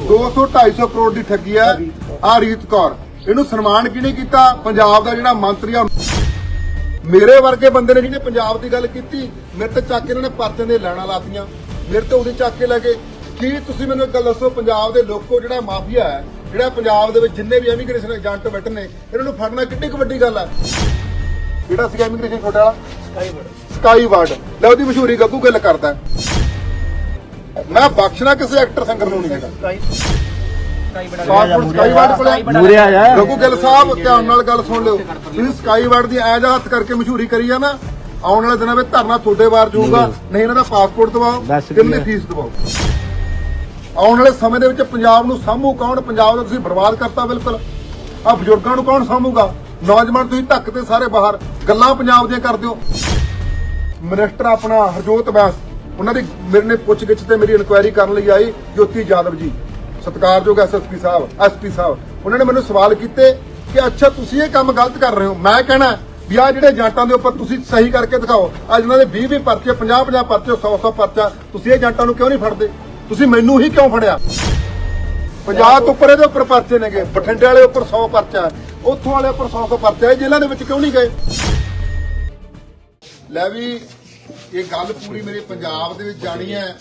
200 250 ਕਰੋੜ ਦੀ ਠੱਗੀ ਹੈ ਆ ਰੀਤ ਕੌਰ ਇਹਨੂੰ ਸਨਮਾਨ ਕਿਹਨੇ ਕੀਤਾ? ਪੰਜਾਬ ਦਾ ਜਿਹੜਾ ਮੰਤਰੀ ਆ ਮੇਰੇ ਵਰਗੇ ਬੰਦੇ ਨੇ ਜਿਹਨੇ ਪੰਜਾਬ ਦੀ ਗੱਲ ਕੀਤੀ ਮੇਰੇ ਤੇ ਚੱਕ ਇਹਨਾਂ ਨੇ ਪਰਚੇ ਦੇ ਲੈਣਾ ਲਾਤੀਆਂ। ਮੇਰੇ ਤੇ ਉਹਦੇ ਚੱਕ ਕੇ ਲੈ ਗਏ। ਕੀ ਤੁਸੀਂ ਮੈਨੂੰ ਇੱਕ ਗੱਲ ਦੱਸੋ ਪੰਜਾਬ ਦੇ ਲੋਕੋ ਜਿਹੜਾ ਮਾਫੀਆ ਹੈ ਜਿਹੜਾ ਪੰਜਾਬ ਦੇ ਵਿੱਚ ਜਿੰਨੇ ਵੀ ਇਮੀਗ੍ਰੇਸ਼ਨ ਏਜੰਟ ਬੈਠੇ ਨੇ ਇਹਨਾਂ ਨੂੰ ਫੜਨਾ ਕਿੰਨੀ ਕੁ ਵੱਡੀ ਗੱਲ ਹੈ ਜਿਹੜਾ ਸੀਗਾ ਇਮੀਗ੍ਰੇਸ਼ਨ ਤੁਹਾਡਾ ਵਾਲਾ? ਸਕਾਈ ਵਰਡ ਲੈ ਉਹਦੀ ਮਸ਼ਹੂਰੀ ਗੱਗੂ ਗਿੱਲ ਕਰਦਾ। ਮੈਂ ਬਖਸ਼ਣਾ ਕਿਸੇ ਐਕਟਰ ਸਿੰਗਰ ਨੂੰ ਨਹੀਂ ਹੈਗਾ। ਪਾਸਪੋਰਟ ਸਕਾਈ ਵਰਡ ਕੋਲੇ ਮੂਰੇ ਆ ਜਾ। ਗੱਗੂ ਗਿੱਲ ਸਾਹਿਬ ਧਿਆਨ ਨਾਲ ਗੱਲ ਸੁਣ ਲਿਓ। ਤੁਸੀਂ ਸਕਾਈ ਵਰਡ ਦੀ ਐਜ ਹੱਥ ਕਰਕੇ ਮਸ਼ਹੂਰੀ ਕਰੀ ਆ ਨਾ ਆਉਣ ਵਾਲੇ ਦਿਨਾਂ ਵਿੱਚ ਧਰਨਾ ਤੁਹਾਡੇ ਵਾਰ ਜਾਊਗਾ। ਨਹੀਂ। ਇਹਨਾਂ ਦਾ ਪਾਸਪੋਰਟ ਦਵਾਓ ਕਿੰਨੀ। ਫੀਸ ਦਵਾਓ ਆਉਣ ਵਾਲੇ ਸਮੇਂ ਦੇ ਵਿੱਚ ਪੰਜਾਬ ਨੂੰ ਸਾਂਭੂ ਕੌਣ? ਪੰਜਾਬ ਦਾ ਤੁਸੀਂ ਬਰਬਾਦ ਕਰਤਾ ਬਿਲਕੁਲ। ਆ ਬਜ਼ੁਰਗਾਂ ਨੂੰ ਕੌਣ ਸਾਂਭੂਗਾ? ਨੌਜਵਾਨ ਤੁਸੀਂ ਧੱਕ ਤੇ ਸਾਰੇ ਬਾਹਰ। ਗੱਲਾਂ ਪੰਜਾਬ ਦੀਆਂ ਕਰਦੇ ਹੋ ਮਿਨਿਸਟਰ ਆਪਣਾ ਹਰਜੋਤ ਬੈਂਸ। ਉਹਨਾਂ ਦੀ ਮੇਰੇ ਨੇ ਪੁੱਛ ਤੇ ਮੇਰੀ ਇਨਕੁਆਇਰੀ ਕਰਨ ਲਈ ਆਈ ਜੋਤੀ ਯਾਦਵ ਜੀ, ਸਤਿਕਾਰਯੋਗ ਐਸਐਸਪੀ ਸਾਹਿਬ ਐਸਪੀ ਸਾਹਿਬ। ਉਹਨਾਂ ਨੇ ਮੈਨੂੰ ਸਵਾਲ ਕੀਤੇ ਕਿ ਅੱਛਾ, ਤੁਸੀਂ ਇਹ ਕੰਮ ਗਲਤ ਕਰ ਰਹੇ ਹੋ। ਮੈਂ ਕਹਿਣਾ ਵੀ ਆ ਜਿਹੜੇ ਏਜੰਟਾਂ ਦੇ ਉੱਪਰ ਤੁਸੀਂ ਸਹੀ ਕਰਕੇ ਦਿਖਾਓ ਅੱਜ ਇਹਨਾਂ ਦੇ 20 20 ਪਰਚੇ 50 50 ਪਰਚੇ 100 100 ਪਰਚਾ, ਤੁਸੀਂ ਇਹ ਏਜੰਟਾਂ ਨੂੰ ਕਿਉਂ ਨਹੀਂ ਫੜਦੇ? ਤੁਸੀਂ ਮੈਨੂੰ ਹੀ ਕਿਉਂ ਫੜਿਆ? ਪੰਜਾਬ ਤੋਂ ਉੱਪਰ ਇਹਦੇ ਉੱਪਰ ਪਰਚੇ ਨੇਗੇ, ਬਠਿੰਡੇ ਵਾਲੇ ਉੱਪਰ 100 ਪਰਚਾ ਉੱਥੋਂ ਵਾਲੇ ਉੱਪਰ 100 100 ਪਰਚਾ ਇਹ ਜੇਲ੍ਹਾਂ ਦੇ ਵਿੱਚ ਕਿਉਂ ਨਹੀਂ ਗਏ? ਲੈ ਵੀ ਇਹ ਗੱਲ ਪੂਰੀ ਮੇਰੇ ਪੰਜਾਬ ਦੇ ਵਿੱਚ ਜਾਣੀ ਹੈ।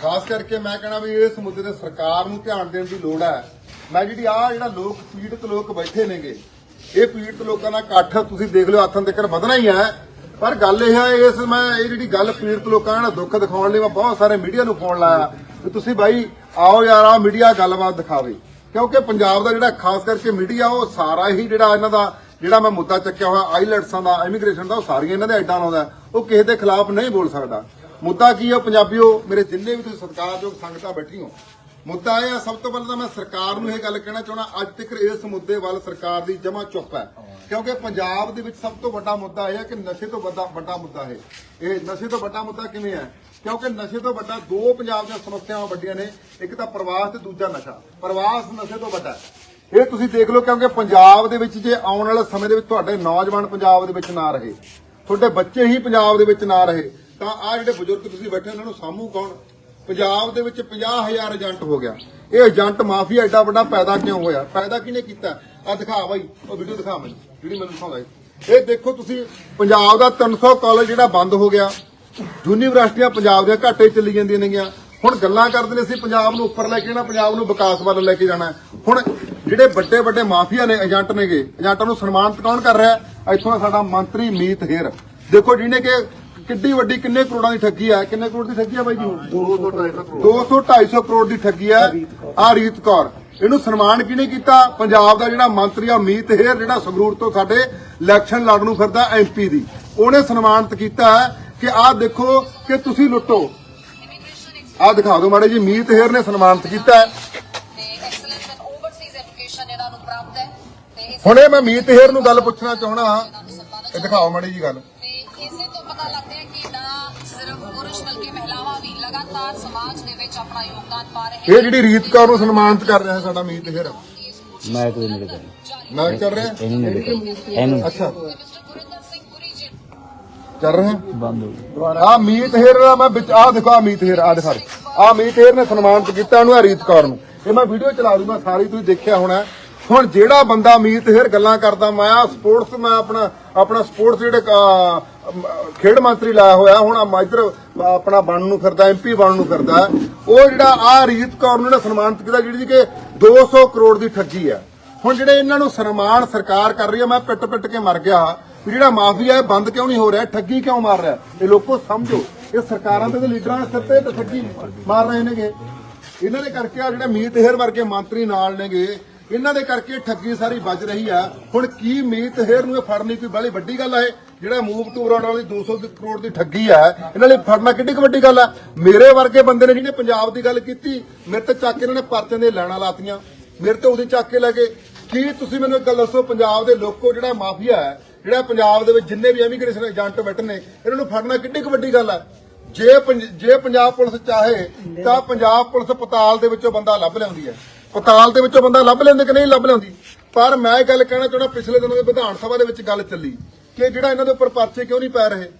ਖਾਸ ਕਰਕੇ ਮੈਂ ਕਹਿਣਾ ਵੀ ਇਸ ਮੁੱਦੇ ਤੇ ਸਰਕਾਰ ਨੂੰ ਧਿਆਨ ਦੇਣ ਦੀ ਲੋੜ ਹੈ। ਮੈਂ ਜਿਹੜੀ ਆ ਜਿਹੜਾ ਲੋਕ ਪੀੜਤ ਲੋਕ ਬੈਠੇ ਨੇਗੇ, ਇਹ ਪੀੜਤ ਲੋਕਾਂ ਦਾ ਇਕੱਠ ਤੁਸੀਂ ਦੇਖ ਲਿਓ, ਹੱਥਾਂ ਤੱਕ ਵਧਣਾ ਹੀ ਹੈ। ਪਰ ਗੱਲ ਇਹ ਹੈ, ਇਸ ਮੈਂ ਇਹ ਜਿਹੜੀ ਗੱਲ ਪੀੜਤ ਲੋਕਾਂ ਦਾ ਦੁੱਖ ਦਿਖਾਉਣ ਲਈ ਮੈਂ ਬਹੁਤ ਸਾਰੇ ਮੀਡੀਆ ਨੂੰ ਫੋਨ ਲਾਇਆ ਵੀ ਤੁਸੀਂ ਬਾਈ ਆਓ ਯਾਰ ਆ ਮੀਡੀਆ ਗੱਲਬਾਤ ਦਿਖਾਵੇ। ਕਿਉਂਕਿ ਪੰਜਾਬ ਦਾ ਜਿਹੜਾ ਖਾਸ ਕਰਕੇ ਮੀਡੀਆ, ਉਹ ਸਾਰਾ ਹੀ ਜਿਹੜਾ ਇਹਨਾਂ ਦਾ ਜਿਹੜਾ ਮੈਂ ਮੁੱਦਾ ਚੱਕਿਆ ਹੋਇਆ ਆਈਲੈਟਸਾਂ ਦਾ, ਇਮੀਗ੍ਰੇਸ਼ਨ ਦਾ, ਉਹ ਸਾਰੀਆਂ ਇਹਨਾਂ ਦੇ ਐਡਾਂ ਲਾਉਂਦਾ ਉਹ ਕਿਸੇ ਦੇ ਖਿਲਾਫ ਨਹੀਂ ਬੋਲ ਸਕਦਾ। ਮੁੱਦਾ ਕੀ ਹੈ ਪੰਜਾਬੀਓ, ਮੇਰੇ ਜਿੰਨੇ ਵੀ ਤੁਸੀਂ ਸਤਿਕਾਰਯੋਗ ਸੰਗਤਾਂ ਬੈਠੀ ਹੋ, ਮੁੱਦਾ ਇਹ ਹੈ, ਸਭ ਤੋਂ ਪਹਿਲਾਂ ਤਾਂ ਮੈਂ ਸਰਕਾਰ ਨੂੰ ਇਹ ਗੱਲ ਕਹਿਣਾ ਚਾਹਣਾ ਅੱਜ ਤੱਕ ਇਸ ਮੁੱਦੇ ਵੱਲ ਸਰਕਾਰ ਦੀ ਜਮਾ ਚੁੱਪ ਹੈ। ਕਿਉਂਕਿ ਪੰਜਾਬ ਦੇ ਵਿੱਚ ਸਭ ਤੋਂ ਵੱਡਾ ਮੁੱਦਾ ਇਹ ਹੈ ਕਿ ਨਸ਼ੇ ਤੋਂ ਵੱਡਾ ਵੱਡਾ ਮੁੱਦਾ ਹੈ ਇਹ ਨਸ਼ੇ ਤੋਂ ਵੱਡਾ ਮੁੱਦਾ ਕਿਵੇਂ ਹੈ? ਕਿਉਂਕਿ ਨਸ਼ੇ ਤੋਂ ਵੱਡਾ ਦੋ ਪੰਜਾਬ ਦੀਆਂ ਸਮੱਸਿਆਵਾਂ ਵੱਡੀਆਂ ਨੇ, ਇੱਕ ਤਾਂ ਪ੍ਰਵਾਸ ਤੇ ਦੂਜਾ ਨਸ਼ਾ। ਪ੍ਰਵਾਸ ਨਸ਼ੇ ਤੋਂ ਵੱਡਾ ਇਹ ਤੁਸੀਂ ਦੇਖ ਲਓ ਕਿਉਂਕਿ ਪੰਜਾਬ ਦੇ ਵਿੱਚ ਜੇ ਆਉਣ ਵਾਲੇ ਸਮੇਂ ਦੇ ਵਿੱਚ ਤੁਹਾਡੇ ਨੌਜਵਾਨ ਪੰਜਾਬ ਦੇ ਵਿੱਚ ਨਾ ਰਹੇ, ਤੁਹਾਡੇ ਬੱਚੇ ਹੀ ਪੰਜਾਬ ਦੇ ਵਿੱਚ ਨਾ ਰਹੇ, ਤਾਂ ਆ ਜਿਹੜੇ ਬਜ਼ੁਰਗ ਤੁਸੀਂ ਬੈਠੇ ਉਹਨਾਂ ਨੂੰ ਸਾਂਭੂ ਕੌਣ? ਪੰਜਾਬ ਦੇ ਵਿੱਚ 50000 ਏਜੰਟ ਹੋ ਗਿਆ। ਇਹ ਏਜੰਟ ਮਾਫੀਆ ਐਡਾ ਵੱਡਾ ਪੈਦਾ ਕਿਉਂ ਹੋਇਆ? ਪੈਦਾ ਕਿਹਨੇ ਕੀਤਾ? ਆ ਦਿਖਾ ਬਾਈ, ਉਹ ਵੀਡੀਓ ਦਿਖਾ ਮੈਨੂੰ, ਜਿਹੜੀ ਮੈਨੂੰ ਦਿਖਾਉਂਦਾ ਸੀ। ਇਹ ਦੇਖੋ ਤੁਸੀਂ, ਪੰਜਾਬ ਦਾ 300 ਕਾਲਜ ਜਿਹੜਾ ਬੰਦ ਹੋ ਗਿਆ। ਯੂਨੀਵਰਸਿਟੀਆਂ ਪੰਜਾਬ ਦੇ ਘਾਟੇ ਚੱਲੀ ਜਾਂਦੀਆਂ ਨੇਗੀਆਂ। ਹੁਣ ਗੱਲਾਂ ਕਰਦੇ ਨੇ ਅਸੀਂ ਪੰਜਾਬ ਨੂੰ ਉੱਪਰ ਲੈ ਕੇ ਜਾਣਾ, ਪੰਜਾਬ ਨੂੰ ਵਿਕਾਸ ਵੱਲ ਲੈ ਕੇ ਜਾਣਾ। ਹੁਣ ਜਿਹੜੇ ਵੱਡੇ ਵੱਡੇ ਮਾਫੀਆ ਨੇ, ਏਜੰਟ ਨੇਗੇ, ਏਜੰਟਾਂ ਨੂੰ ਸਨਮਾਨਿਤ ਕੌਣ ਕਰ ਰਿਹਾ ਹੈ? ਇੱਥੋਂ ਦਾ ਸਾਡਾ ਮੰਤਰੀ ਮੀਤ ਹੇਰ। ਦੇਖੋ ਜਿਹਨੇ ਕਿ ਕਿੱਡੀ ਵੱਡੀ, ਕਿੰਨੇ ਕਰੋੜਾਂ ਦੀ ਠੱਗੀ ਹੈ? ਕਿੰਨੇ ਕਰੋੜ ਦੀ ਠੱਗੀ ਹੈ ਬਾਈ ਜੀ? 200 250 ਕਰੋੜ ਦੀ ਠੱਗੀ ਹੈ ਆ ਰੀਤ ਕੌਰ। ਇਹਨੂੰ ਸਨਮਾਨ ਕਿਹਨੇ ਕੀਤਾ? ਪੰਜਾਬ ਦਾ ਜਿਹੜਾ ਮੰਤਰੀ ਆ, ਮੀਤ ਹੇਰ, ਜਿਹੜਾ ਸੰਗਰੂਰ ਤੋਂ ਸਾਡੇ ਇਲੈਕਸ਼ਨ ਲੜਨ ਨੂੰ ਫਿਰਦਾ ਐਮਪੀ ਦੀ। ਉਹਨੇ ਸਨਮਾਨਿਤ ਕੀਤਾ ਕਿ ਆਹ ਦੇਖੋ ਕਿ ਤੁਸੀਂ ਲੁੱਟੋ। ਆਹ ਦਿਖਾ ਦਿਓ ਮਾੜੇ ਜੀ ਮੀਤ ਹੇਰ ਨੇ ਸਨਮਾਨਿਤ ਕੀਤਾ ਹੁਣ ਇਹ ਮੈਂ ਮੀਤ ਹੇਰ ਨੂੰ ਗੱਲ ਪੁੱਛਣਾ ਚਾਹਣਾ ਇਹ ਦਿਖਾਓ ਮਾੜੀ ਜੀ ਗੱਲ। ਤੇ ਇਸੇ ਤੋਂ ਪਤਾ ਲੱਗਦਾ ਹੈ ਕਿ ਨਾ ਸਿਰਫ ਪੁਰਸ਼ ਬਲਕਿ ਮਹਿਲਾਵਾਂ ਵੀ ਲਗਾਤਾਰ ਸਮਾਜ ਦੇ ਵਿੱਚ ਆਪਣਾ ਯੋਗਦਾਨ ਪਾ ਰਹੇ ਇਹ ਜਿਹੜੀ ਰੀਤ ਕੌਰ ਨੂੰ ਸਨਮਾਨਿਤ ਕਰ ਰਿਹਾ ਸਾਡਾ ਮੀਤ ਹੇਰ। ਮੈਂ ਕੋਈ ਨਹੀਂ ਕਰਦਾ ਮੈਂ ਚੱਲ ਰਿਹਾ? ਇਹਨੂੰ ਨਹੀਂ ਕਰਦਾ ਇਹਨੂੰ ਅੱਛਾ ਮਿਸਟਰ ਗੁਰਿੰਦਰ ਸਿੰਘ ਪੁਰੀ ਜੀ ਚੱਲ ਰਿਹਾ? ਬੰਦ ਹੋ ਗਿਆ ਆ ਮੀਤ ਹੇਰ ਦਾ ਮੈਂ ਵਿੱਚ ਆ ਦੇਖੋ ਆ ਮੀਤ ਹੇਰ ਆ ਦਿਖਾ। ਆ ਮੀਤ ਹੇਰ ਨੇ ਸਨਮਾਨਿਤ ਕੀਤਾ ਉਹਨੂੰ ਆ ਰੀਤ ਕੌਰ ਨੂੰ। ਇਹ ਮੈਂ ਵੀਡੀਓ ਚਲਾ ਦੂੰਗਾ ਸਾਰੀ ਤੁਸੀਂ ਦੇਖਿਆ ਹੋਣਾ। ਹੁਣ ਜਿਹੜਾ ਬੰਦਾ ਮੀਤ ਹੇਰ ਗੱਲਾਂ ਕਰਦਾ, ਮੈਂ ਆ ਸਪੋਰਟਸ ਮੈਂ ਆਪਣਾ ਆਪਣਾ ਸਪੋਰਟਸ ਜਿਹੜੇ ਖੇਡ ਮੰਤਰੀ ਲਾਇਆ ਹੋਇਆ, ਹੁਣ ਮੈਂ ਇੱਧਰ ਆਪਣਾ ਬਣਨ ਨੂੰ ਫਿਰਦਾ ਐਮਪੀ ਬਣਨ ਨੂੰ ਫਿਰਦਾ, ਉਹ ਜਿਹੜਾ ਆ ਰੀਤ ਕੌਰ ਨੂੰ ਸਨਮਾਨਿਤ ਕੀਤਾ, ਜਿਹੜੀ ਕਿ 200 ਕਰੋੜ ਦੀ ਠੱਗੀ ਆ ਹੁਣ ਜਿਹੜੇ ਇਹਨਾਂ ਨੂੰ ਸਨਮਾਨ ਸਰਕਾਰ ਕਰ ਰਹੀ ਹੈ, ਮੈਂ ਪਿੱਟ ਪਿੱਟ ਕੇ ਮਰ ਗਿਆ ਜਿਹੜਾ ਮਾਫੀਆ ਹੈ ਬੰਦ ਕਿਉਂ ਨਹੀਂ ਹੋ ਰਿਹਾ, ਠੱਗੀ ਕਿਉਂ ਮਾਰ ਰਿਹਾ? ਇਹ ਲੋਕੋ ਸਮਝੋ, ਇਹ ਸਰਕਾਰਾਂ ਤੇ ਲੀਡਰਾਂ ਦੇ ਸਿਰ ਤੇ ਠੱਗੀ ਮਾਰ ਰਹੇ ਨੇਗੇ। ਇਹਨਾਂ ਦੇ ਕਰਕੇ ਆ ਜਿਹੜੇ ਮੀਤ ਹੇਰ ਵਰਗੇ ਮੰਤਰੀ ਨਾਲ ਨੇਗੇ ਇਹਨਾਂ ਦੇ ਕਰਕੇ ਠੱਗੀ ਸਾਰੀ ਵੱਜ ਰਹੀ ਆ। ਹੁਣ ਕੀ ਮੀਤ ਹੇਰ ਨੂੰ ਇਹ ਫੜਨੀ ਕੋਈ ਬੜੀ ਵੱਡੀ ਗੱਲ ਹੈ ਜਿਹੜਾ ਮੂਵ ਟੂ ਰਾਉਣ ਵਾਲੀ 200 ਕਰੋੜ ਦੀ ਠੱਗੀ ਆ, ਇਹਨਾਂ ਲਈ ਫੜਨਾ ਕਿੱਡੀ ਕੁ ਵੱਡੀ ਗੱਲ ਆ? ਮੇਰੇ ਵਰਗੇ ਬੰਦੇ ਨੇ ਜਿਹਨੇ ਪੰਜਾਬ ਦੀ ਗੱਲ ਕੀਤੀ, ਮੇਰੇ ਤੇ ਚੱਕ ਕੇ ਇਹਨਾਂ ਨੇ ਪਰਚੇ ਦੇ ਲੈਣਾ ਲਾਤੀਆਂ। ਮੇਰੇ ਤੇ ਉਹਦੀ ਚੱਕ ਕੇ ਲੈ ਗਏ ਕੀ ਤੁਸੀਂ ਮੈਨੂੰ ਇੱਕ ਗੱਲ ਦੱਸੋ, ਪੰਜਾਬ ਦੇ ਲੋਕੋ ਜਿਹੜਾ ਮਾਫੀਆ ਹੈ, ਜਿਹੜਾ ਪੰਜਾਬ ਦੇ ਵਿੱਚ ਜਿੰਨੇ ਵੀ ਇਮੀਗ੍ਰੇਸ਼ਨ ਏਜੰਟ ਬੈਠੇ ਨੇ, ਇਹਨਾਂ ਨੂੰ ਫੜਨਾ ਕਿੱਡੀ ਕੁ ਵੱਡੀ ਗੱਲ ਹੈ ਜੇ ਪੰਜ- ਜੇ ਪੰਜਾਬ ਪੁਲਿਸ ਚਾਹੇ, ਤਾਂ ਪੰਜਾਬ ਪੁਲਿਸ ਪਤਾਲ ਦੇ ਵਿੱਚੋਂ ਬੰਦਾ ਲੱਭ ਲੈਂਦੀ ਹੈ। ਪਤਾਲ ਦੇ ਵਿੱਚੋਂ ਬੰਦਾ ਲੱਭ ਲੈਂਦੇ ਕਿ ਨਹੀਂ ਲੱਭ ਲੈਂਦੀ? ਪਰ ਮੈਂ ਇਹ ਗੱਲ ਕਹਿਣਾ ਚਾਹੁੰਦਾ, ਪਿਛਲੇ ਦਿਨਾਂ ਦੇ ਵਿਧਾਨ ਸਭਾ ਦੇ ਵਿੱਚ ਗੱਲ ਚੱਲੀ ਕਿ ਜਿਹੜਾ ਇਹਨਾਂ ਦੇ ਉੱਪਰ ਪਰਚੇ ਕਿਉਂ ਨਹੀਂ ਪੈ ਰਹੇ?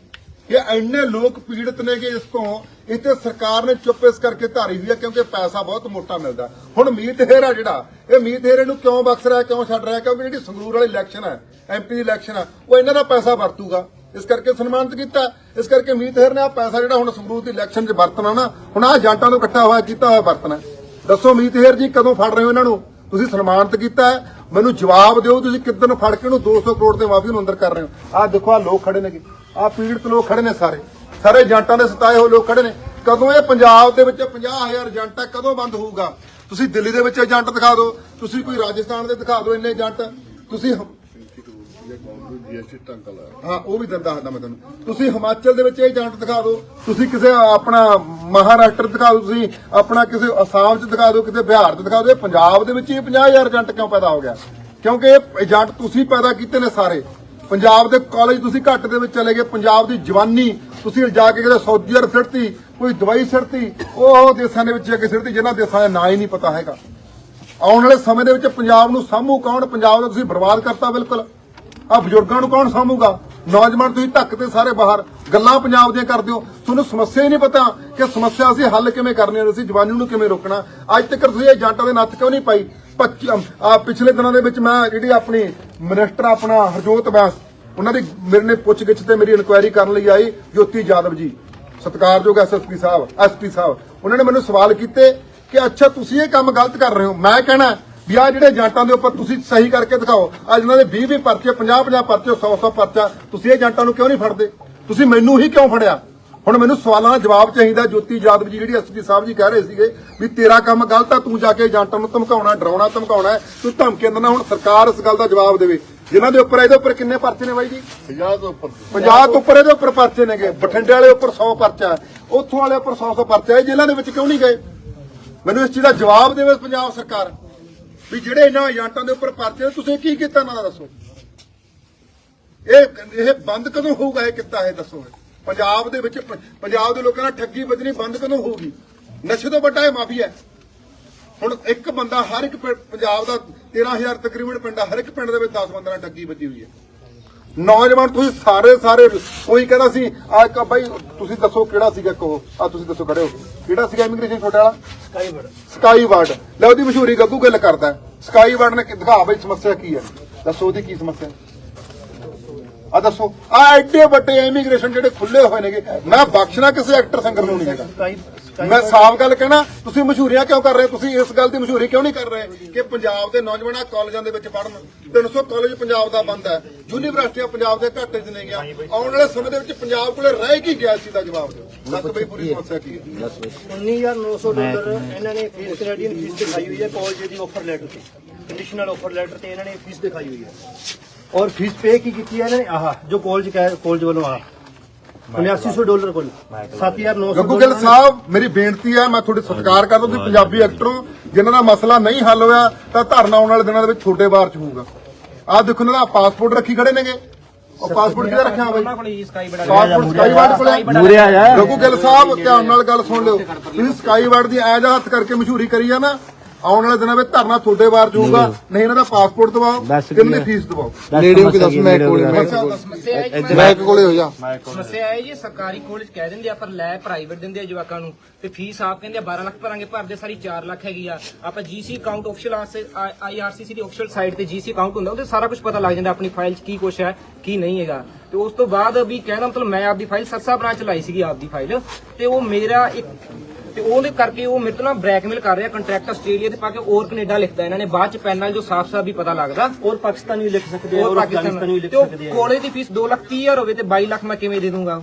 ਕਿ ਇੰਨੇ ਲੋਕ ਪੀੜਤ ਨੇ ਕਿ ਇਸ ਤੋਂ ਇੱਥੇ ਸਰਕਾਰ ਨੇ ਚੁੱਪ ਇਸ ਕਰਕੇ ਧਾਰੀ ਹੋਈ ਹੈ ਕਿਉਂਕਿ ਪੈਸਾ ਬਹੁਤ ਮੋਟਾ ਮਿਲਦਾ। ਹੁਣ ਮੀਤ ਹੇਰਾ ਜਿਹੜਾ, ਇਹ ਮੀਤ ਹੇਰੇ ਨੂੰ ਕਿਉਂ ਬਖਸ਼ ਰਿਹਾ, ਕਿਉਂ ਛੱਡ ਰਿਹਾ? ਕਿਉਂਕਿ ਜਿਹੜੀ ਸੰਗਰੂਰ ਵਾਲੀ ਇਲੈਕਸ਼ਨ ਹੈ ਐਮਪੀ ਦੀ ਇਲੈਕਸ਼ਨ ਹੈ, ਉਹ ਇਹਨਾਂ ਦਾ ਪੈਸਾ ਵਰਤੂਗਾ। ਇਸ ਕਰਕੇ ਸਨਮਾਨਿਤ ਕੀਤਾ। ਇਸ ਕਰਕੇ ਮੀਤ ਹੇਰ ਨੇ ਆ ਪੈਸਾ ਜਿਹੜਾ ਹੁਣ ਸੰਗਰੂਰ ਦੀ ਇਲੈਕਸ਼ਨ 'ਚ ਵਰਤਣਾ ਨਾ, ਹੁਣ ਆ ਏਜੰਟਾਂ ਨੂੰ ਇਕੱਠਾ ਹੋਇਆ, ਕੀਤਾ ਹੋਇਆ ਵਰਤਣਾ। ਦੱਸੋ ਮੀਤ ਹੇਰ ਜੀ, ਕਦੋਂ ਫੜ ਰਹੇ ਹੋ ਇਹਨਾਂ ਨੂੰ? ਤੁਸੀਂ ਸਨਮਾਨਿਤ ਕੀਤਾ ਮੈਨੂੰ ਜਵਾਬ ਦਿਓ, ਤੁਸੀਂ ਕਿੱਦਣ ਫੜ ਕੇ ਨੂੰ 200 ਕਰੋੜ ਦੇ ਮਾਫੀ ਨੂੰ ਅੰਦਰ ਕਰ ਰਹੇ ਹੋ। ਆਹ ਦੇਖੋ ਆ ਲੋਕ ਖੜੇ ਨੇਗੇ ਆਹ ਪੀੜਤ ਲੋਕ ਖੜੇ ਨੇ ਸਾਰੇ। ਸਾਰੇ ਏਜੰਟਾਂ ਦੇ ਸਤਾਏ ਹੋਏ ਲੋਕ ਖੜੇ ਨੇ। ਕਦੋਂ ਇਹ ਪੰਜਾਬ ਦੇ ਵਿੱਚ 50000 ਏਜੰਟ ਕਦੋਂ ਬੰਦ ਹੋਊਗਾ? ਤੁਸੀਂ ਦਿੱਲੀ ਦੇ ਵਿੱਚ ਏਜੰਟ ਦਿਖਾ ਦਿਓ। ਤੁਸੀਂ ਕੋਈ ਰਾਜਸਥਾਨ ਦੇ ਦਿਖਾ ਦਿਓ, ਇੰਨੇ ਏਜੰਟ। ਤੁਸੀਂ ਹਾਂ, ਉਹ ਵੀ ਦਿੰਦਾ ਹੁੰਦਾ ਮੈਂ ਤੁਹਾਨੂੰ ਤੁਸੀਂ ਹਿਮਾਚਲ ਦੇ ਵਿੱਚ ਇਹ ਏਜੰਟ ਦਿਖਾ ਦਿਓ। ਤੁਸੀਂ ਕਿਸੇ ਆਪਣਾ ਮਹਾਰਾਸ਼ਟਰ ਦਿਖਾ ਦਿਓ। ਤੁਸੀਂ ਆਪਣਾ ਕਿਸੇ ਅਸਾਮ 'ਚ ਦਿਖਾ ਦਿਓ ਕਿਤੇ ਬਿਹਾਰ 'ਚ ਦਿਖਾ ਦਿਓ। ਪੰਜਾਬ ਦੇ ਵਿੱਚ ਹੀ 50000 ਏਜੰਟ ਕਿਉਂ ਪੈਦਾ ਹੋ ਗਿਆ? ਕਿਉਂਕਿ ਇਹ ਏਜੰਟ ਤੁਸੀਂ ਪੈਦਾ ਕੀਤੇ ਨੇ ਸਾਰੇ। ਪੰਜਾਬ ਦੇ ਕਾਲਜ ਤੁਸੀਂ ਘੱਟ ਦੇ ਵਿੱਚ ਚਲੇ ਗਏ। ਪੰਜਾਬ ਦੀ ਜਵਾਨੀ, ਤੁਸੀਂ ਜਾ ਕੇ ਕਿਤੇ ਸਾਊਦੀ ਅਰਬ ਸਿੱਟਤੀ ਕੋਈ ਦਵਾਈ ਸਿੱਟਤੀ ਉਹ ਦੇਸ਼ਾਂ ਦੇ ਵਿੱਚ ਜਾ ਕੇ ਸਿੱਟਤੀ ਜਿਨ੍ਹਾਂ ਦੇਸ਼ਾਂ ਦਾ ਨਾਂ ਹੀ ਨਹੀਂ ਪਤਾ ਹੈਗਾ। ਆਉਣ ਵਾਲੇ ਸਮੇਂ ਦੇ ਵਿੱਚ ਪੰਜਾਬ ਨੂੰ ਸਾਂਭੂ ਕੌਣ? ਪੰਜਾਬ ਦਾ ਤੁਸੀਂ ਬਰਬਾਦ ਕਰਤਾ ਬਿਲਕੁਲ। ਆ ਬਜ਼ੁਰਗਾਂ ਨੂੰ ਕੌਣ ਸਾਂਭੂਗਾ? ਨੌਜਵਾਨ ਤੁਸੀਂ ਧੱਕ ਤੇ ਸਾਰੇ ਬਾਹਰ, ਗੱਲਾਂ ਪੰਜਾਬ ਦੀਆਂ ਕਰਦੇ ਹੋ। ਤੁਹਾਨੂੰ ਸਮੱਸਿਆ ਹੀ ਨਹੀਂ ਪਤਾ ਕਿ ਸਮੱਸਿਆ ਅਸੀਂ ਹੱਲ ਕਿਵੇਂ ਕਰਨੀ ਹੈ ਅਸੀਂ ਜਵਾਨੀ ਨੂੰ ਕਿਵੇਂ ਰੋਕਣਾ। ਅੱਜ ਤੱਕ ਤੁਸੀਂ ਇਹ ਏਜੰਟਾਂ ਦੇ ਨੱਥ ਕਿਉਂ ਨਹੀਂ ਪਾਈ? ਆ ਪਿਛਲੇ ਦਿਨਾਂ ਦੇ ਵਿੱਚ ਮੈਂ ਜਿਹੜੀ ਆਪਣੀ ਮਿਨਿਸਟਰ ਆਪਣਾ ਹਰਜੋਤ ਬੈਂਸ, ਉਹਨਾਂ ਦੀ ਮੇਰੇ ਨੇ ਪੁੱਛਗਿੱਛ ਤੇ ਮੇਰੀ ਇਨਕੁਆਇਰੀ ਕਰਨ ਲਈ ਆਈ, ਜੋਤੀ ਯਾਦਵ ਜੀ। ਸਤਿਕਾਰਯੋਗ ਐਸਐਸਪੀ ਸਾਹਿਬ ਐਸਪੀ ਸਾਹਿਬ, ਉਹਨਾਂ ਨੇ ਮੈਨੂੰ ਸਵਾਲ ਕੀਤੇ ਕਿ ਅੱਛਾ, ਤੁਸੀਂ ਇਹ ਕੰਮ ਗਲਤ ਕਰ ਰਹੇ ਹੋ। ਮੈਂ ਕਹਿਣਾ ਵੀ ਆ ਜਿਹੜੇ ਏਜੰਟਾਂ ਦੇ ਉੱਪਰ ਤੁਸੀਂ ਸਹੀ ਕਰਕੇ ਦਿਖਾਓ ਅੱਜ ਇਹਨਾਂ ਦੇ 20 20 ਪਰਚੇ 50 50 ਪਰਚੇ 100 100 ਪਰਚਾ ਤੁਸੀਂ ਇਹ ਏਜੰਟਾਂ ਨੂੰ ਕਿਉਂ ਨਹੀਂ ਫੜਦੇ? ਤੁਸੀਂ ਮੈਨੂੰ ਹੀ ਕਿਉਂ ਫੜਿਆ? ਹੁਣ ਮੈਨੂੰ ਸਵਾਲਾਂ ਦਾ ਜਵਾਬ ਚਾਹੀਦਾ ਜੋਤੀ ਜਾਦਵ ਜੀ ਜਿਹੜੀ ਐਸਪੀ ਸਾਹਿਬ ਜੀ ਕਹਿ ਰਹੇ ਸੀਗੇ ਵੀ ਤੇਰਾ ਕੰਮ ਗਲਤ ਆ ਤੂੰ ਜਾ ਕੇ ਏਜੰਟਾਂ ਨੂੰ ਧਮਕਾਉਣਾ ਡਰਾਉਣਾ ਧਮਕਾਉਣਾ ਤੂੰ ਧਮਕੀਆਂ ਦਿੰਦਾ ਹੁਣ ਸਰਕਾਰ ਇਸ ਗੱਲ ਦਾ ਜਵਾਬ ਦੇਵੇ। ਜਿਨ੍ਹਾਂ ਦੇ ਉੱਪਰ ਇਹਦੇ ਉੱਪਰ ਕਿੰਨੇ ਪਰਚੇ ਨੇ ਬਾਈ ਜੀ? 50 ਤੋਂ ਉੱਪਰ 50 ਤੋਂ ਉੱਪਰ ਇਹਦੇ ਉੱਪਰ ਪਰਚੇ ਨੇਗੇ ਬਠਿੰਡੇ ਵਾਲੇ ਉੱਪਰ 100 ਪਰਚਾ ਉੱਥੋਂ ਵਾਲੇ ਉੱਪਰ 100 100 ਪਰਚਾ ਹੈ ਜ਼ਿਲ੍ਹਾ ਦੇ ਵਿੱਚ ਕਿਉਂ ਨਹੀਂ ਗਏ? ਮੈਨੂੰ ਇਸ ਚੀਜ਼ ਦਾ ਜਵਾਬ ਦੇਵੇ ਪੰਜਾਬ ਸਰਕਾਰ। ਵੀ ਜਿਹੜੇ ਇਹਨਾਂ ਏਜੰਟਾਂ ਦੇ ਉੱਪਰ ਪਰਚੇ ਤੁਸੀਂ ਕੀ ਕੀਤਾ ਇਹਨਾਂ ਦਾ ਦੱਸੋ? ਇਹ ਇਹ ਬੰਦ ਕਦੋਂ ਹੋਊਗਾ ਇਹ ਕਿੱਤਾ ਇਹ ਦੱਸੋ ਪੰਜਾਬ ਦੇ ਵਿੱਚ, ਪੰਜਾਬ ਦੇ ਲੋਕਾਂ ਨਾਲ ਠੱਗੀ ਵੱਜਣੀ ਬੰਦ ਕਦੋਂ ਹੋਊਗੀ? ਨਸ਼ੇ ਤੋਂ ਵੱਡਾ ਇਹ ਮਾਫੀਆ ਹੈ। ਹੁਣ ਇੱਕ ਬੰਦਾ ਹਰ ਇੱਕ ਪਿੰ- ਪੰਜਾਬ ਦਾ 13000 ਤਕਰੀਬਨ ਪਿੰਡ, ਹਰ ਇੱਕ ਪਿੰਡ ਦੇ ਵਿੱਚ 10 ਬੰਦਿਆਂ ਨਾਲ ਠੱਗੀ ਵੱਜੀ ਹੋਈ ਹੈ। ਨੌਜਵਾਨ ਤੁਸੀਂ ਸਾਰੇ ਸਾਰੇ ਕੋਈ ਕਹਿੰਦਾ ਸੀ ਆ ਇੱਕ ਬਾਈ ਤੁਸੀਂ ਦੱਸੋ ਕਿਹੜਾ ਸੀਗਾ ਕੋ ਆ ਤੁਸੀਂ ਦੱਸੋ ਖੜੇ ਹੋ ਕਿਹੜਾ ਸੀਗਾ ਇਮੀਗ੍ਰੇਸ਼ਨ ਤੁਹਾਡੇ ਵਾਲਾ? ਸਕਾਈ ਵਰਡ ਸਕਾਈ ਵਰਡ ਲੈ ਉਹਦੀ ਮਸ਼ਹੂਰੀ ਗੱਗੂ ਗੱਲ ਕਰਦਾ। ਸਕਾਈ ਵਰਡ ਨੇ ਦਿਖਾ ਬਈ ਸਮੱਸਿਆ ਕੀ ਹੈ? ਦੱਸੋ ਉਹਦੀ ਕੀ ਸਮੱਸਿਆ? ਆ ਦੱਸੋ। ਆ ਐਡੇ ਵੱਡੇ ਇਮੀਗ੍ਰੇਸ਼ਨ ਜਿਹੜੇ ਖੁੱਲੇ ਹੋਏ ਨੇਗੇ। ਮੈਂ ਬਖਸ਼ਣਾ ਕਿਸੇ ਐਕਟਰ ਸਿੰਗਰ ਨੂੰ ਨਹੀਂ ਹੈਗਾ। ਮੈਂ ਸਾਫ਼ ਗੱਲ ਕਹਿਣਾ ਤੁਸੀਂ ਮਸ਼ਹੂਰੀਆਂ ਕਿਉਂ ਕਰ ਰਹੇ ਹੋ? ਤੁਸੀਂ ਇਸ ਗੱਲ ਦੀ ਮਸ਼ਹੂਰੀ ਕਿਉਂ ਨਹੀਂ ਕਰ ਰਹੇ ਕਿ ਪੰਜਾਬ ਦੇ ਨੌਜਵਾਨਾਂ ਕਾਲਜਾਂ ਦੇ ਵਿੱਚ ਪੜ੍ਹਨ? 300 ਕਾਲਜ ਪੰਜਾਬ ਦਾ ਬੰਦ ਹੈ। ਯੂਨੀਵਰਸਿਟੀਆਂ ਪੰਜਾਬ ਦੇ ਘਾਟੇ 'ਚ ਨੇ ਗਿਆ। ਆਉਣ ਵਾਲੇ ਸਮੇਂ ਦੇ ਵਿੱਚ ਪੰਜਾਬ ਕੋਲੇ ਰਹਿ ਕੀ ਗਿਆ ਸੀ ਦਾ ਜਵਾਬ ਦਿਓ। ਦੱਸ ਬਈ ਪੂਰੀ ਸਮੱਸਿਆ ਕੀ ਹੈ? 19900 ਡਾਲਰ ਇਹਨਾਂ ਨੇ ਫੀਸ ਕੈਨੇਡੀਅਨ ਫੀਸ ਦਿਖਾਈ ਹੋਈ ਹੈ ਕਾਲਜ ਦੀ ਆਫਰ ਲੈਟਰ ਤੇ। ਕੰਡੀਸ਼ਨਲ ਆਫਰ ਲੈਟਰ ਤੇ ਇਹਨਾਂ ਨੇ ਫੀਸ ਦਿਖਾਈ ਹੋਈ ਹੈ। ਔਰ ਫੀਸ ਪੇ ਕੀ ਕੀਤੀ ਹੈ ਇਹਨਾਂ ਨੇ? ਆਹ ਜੋ ਕਾਲਜ ਕਾਲਜ ਵੱਲੋਂ ਆਹ। 7900 ਡਾਲਰ ਕੋਲ 7900 ਗੱਗੂ ਗਿੱਲ ਸਾਹਿਬ ਮੇਰੀ ਬੇਨਤੀ ਹੈ ਮੈਂ ਤੁਹਾਡੇ ਸਤਿਕਾਰ ਕਰਦਾ ਤੁਸੀਂ ਪੰਜਾਬੀ ਐਕਟਰ ਹੋ ਜਿਨ੍ਹਾਂ ਦਾ ਮਸਲਾ ਨਹੀਂ ਹੱਲ ਹੋਇਆ ਤਾਂ ਧਰਨਾ ਆਉਣ ਵਾਲੇ ਦਿਨਾਂ ਦੇ ਵਿੱਚ ਤੁਹਾਡੇ ਬਾਰ ਚ ਹੋਊਗਾ ਆਹ ਦੇਖੋ ਇਹਨਾਂ ਦਾ ਪਾਸਪੋਰਟ ਰੱਖੀ ਖੜੇ ਨੇਗੇ ਉਹ ਪਾਸਪੋਰਟ ਕਿਹਦਾ ਰੱਖਿਆ ਬਾਈ ਪਾਸਪੋਰਟ ਸਕਾਈ ਵਾਰਡ ਕੋਲੇ ਮੂਰੇ ਆ ਜਾ ਗੱਗੂ ਗਿੱਲ ਸਾਹਿਬ ਧਿਆਨ ਨਾਲ ਗੱਲ ਸੁਣ ਲਿਓ ਤੁਸੀਂ ਸਕਾਈ ਵਾਰਡ ਦੀ ਐਜ ਹੱਥ ਕਰਕੇ ਮਸ਼ਹੂਰੀ ਕਰੀ ਆ ਨਾ ਆਉਣ ਵਾਲੇ ਦਿਨਾਂ ਵਿੱਚ ਧਰਨਾ ਤੁਹਾਡੇ ਬਾਰ ਚ ਹੋਊਗਾ ਨਹੀਂ। ਇਹਨਾਂ ਦਾ ਪਾਸਪੋਰਟ ਦਵਾਓ ਬਸ ਤੇ ਇਹਨਾਂ ਦੀ ਕੀ ਫੀਸ ਦਵਾਓ ਨੇੜੇ ਹੋ ਕੇ ਦੱਸ ਮੈਂ ਕੋਲ ਮੈਂ ਕੋਲੇ ਹੋ ਜਾ। ਸਮੱਸਿਆ ਹੈ ਜੀ। ਸਰਕਾਰੀ ਕਾਲਜ ਕਹਿ ਦਿੰਦੇ ਆ ਪਰ ਲੈ ਪ੍ਰਾਈਵੇਟ ਦਿੰਦੇ ਆ ਜਵਾਕਾਂ ਨੂੰ। ਤੇ ਫੀਸ ਆਪ ਕਹਿੰਦੇ ਆ 12 ਲੱਖ ਭਰਾਂਗੇ ਭਰਦੇ ਸਾਰੀ 4 ਲੱਖ ਹੈਗੀ ਆ ਆਪਾਂ ਜੀਸੀ ਅਕਾਊਂਟ ਆਫੀਸ਼ੀਅਲ ਆਈਆਰਸੀਸੀ ਦੀ ਆਫੀਸ਼ੀਅਲ ਸਾਈਟ ਤੇ ਜੀਸੀ ਅਕਾਊਂਟ ਹੁੰਦਾ ਉਹਦੇ ਸਾਰਾ ਕੁਝ ਪਤਾ ਲੱਗ ਜਾਂਦਾ ਆਪਣੀ ਫਾਈਲ 'ਚ ਕੀ ਕੁਝ ਹੈ ਕੀ ਨਹੀਂ ਹੈਗਾ। ਤੇ ਉਸ ਤੋਂ ਬਾਅਦ ਵੀ ਕਹਿਣਾ ਮਤਲਬ ਮੈਂ ਆਪਦੀ ਫਾਈਲ ਸੱਸਾ ਬ੍ਰਾਂਚ ਲਾਈ ਸੀਗੀ ਆਪਦੀ ਫਾਈਲ ਤੇ ਉਹ ਮੇਰਾ ਇੱਕ ਤੇ ਉਹਦੇ ਕਰਕੇ ਉਹ ਮੇਰੇ ਤੋਂ ਨਾ ਬਲੈਕਮੇਲ ਕਰ ਰਿਹਾ ਕੰਟਰੈਕਟ ਆਸਟ੍ਰੇਲੀਆ ਤੇ ਪਾ ਕੇ ਔਰ ਕੈਨੇਡਾ ਲਿਖਦਾ ਇਹਨਾਂ ਨੇ। ਬਾਅਦ ਚ ਪੈਨ ਨਾਲ ਜੋ ਸਾਫ਼-ਸਾਫ਼ ਵੀ ਪਤਾ ਲੱਗਦਾ। ਔਰ ਪਾਕਿਸਤਾਨੀ ਵੀ ਲਿਖ ਸਕਦੇ ਆ ਔਰ ਪਾਕਿਸਤਾਨ ਵੀ ਲਿਖ ਸਕਦੇ ਆ। ਕਾਲਜ ਦੀ ਫੀਸ 2 ਲੱਖ 30 ਹਜ਼ਾਰ ਹੋਵੇ ਤੇ 22 ਲੱਖ ਮੈਂ ਕਿਵੇਂ ਦੇ ਦੂੰਗਾ?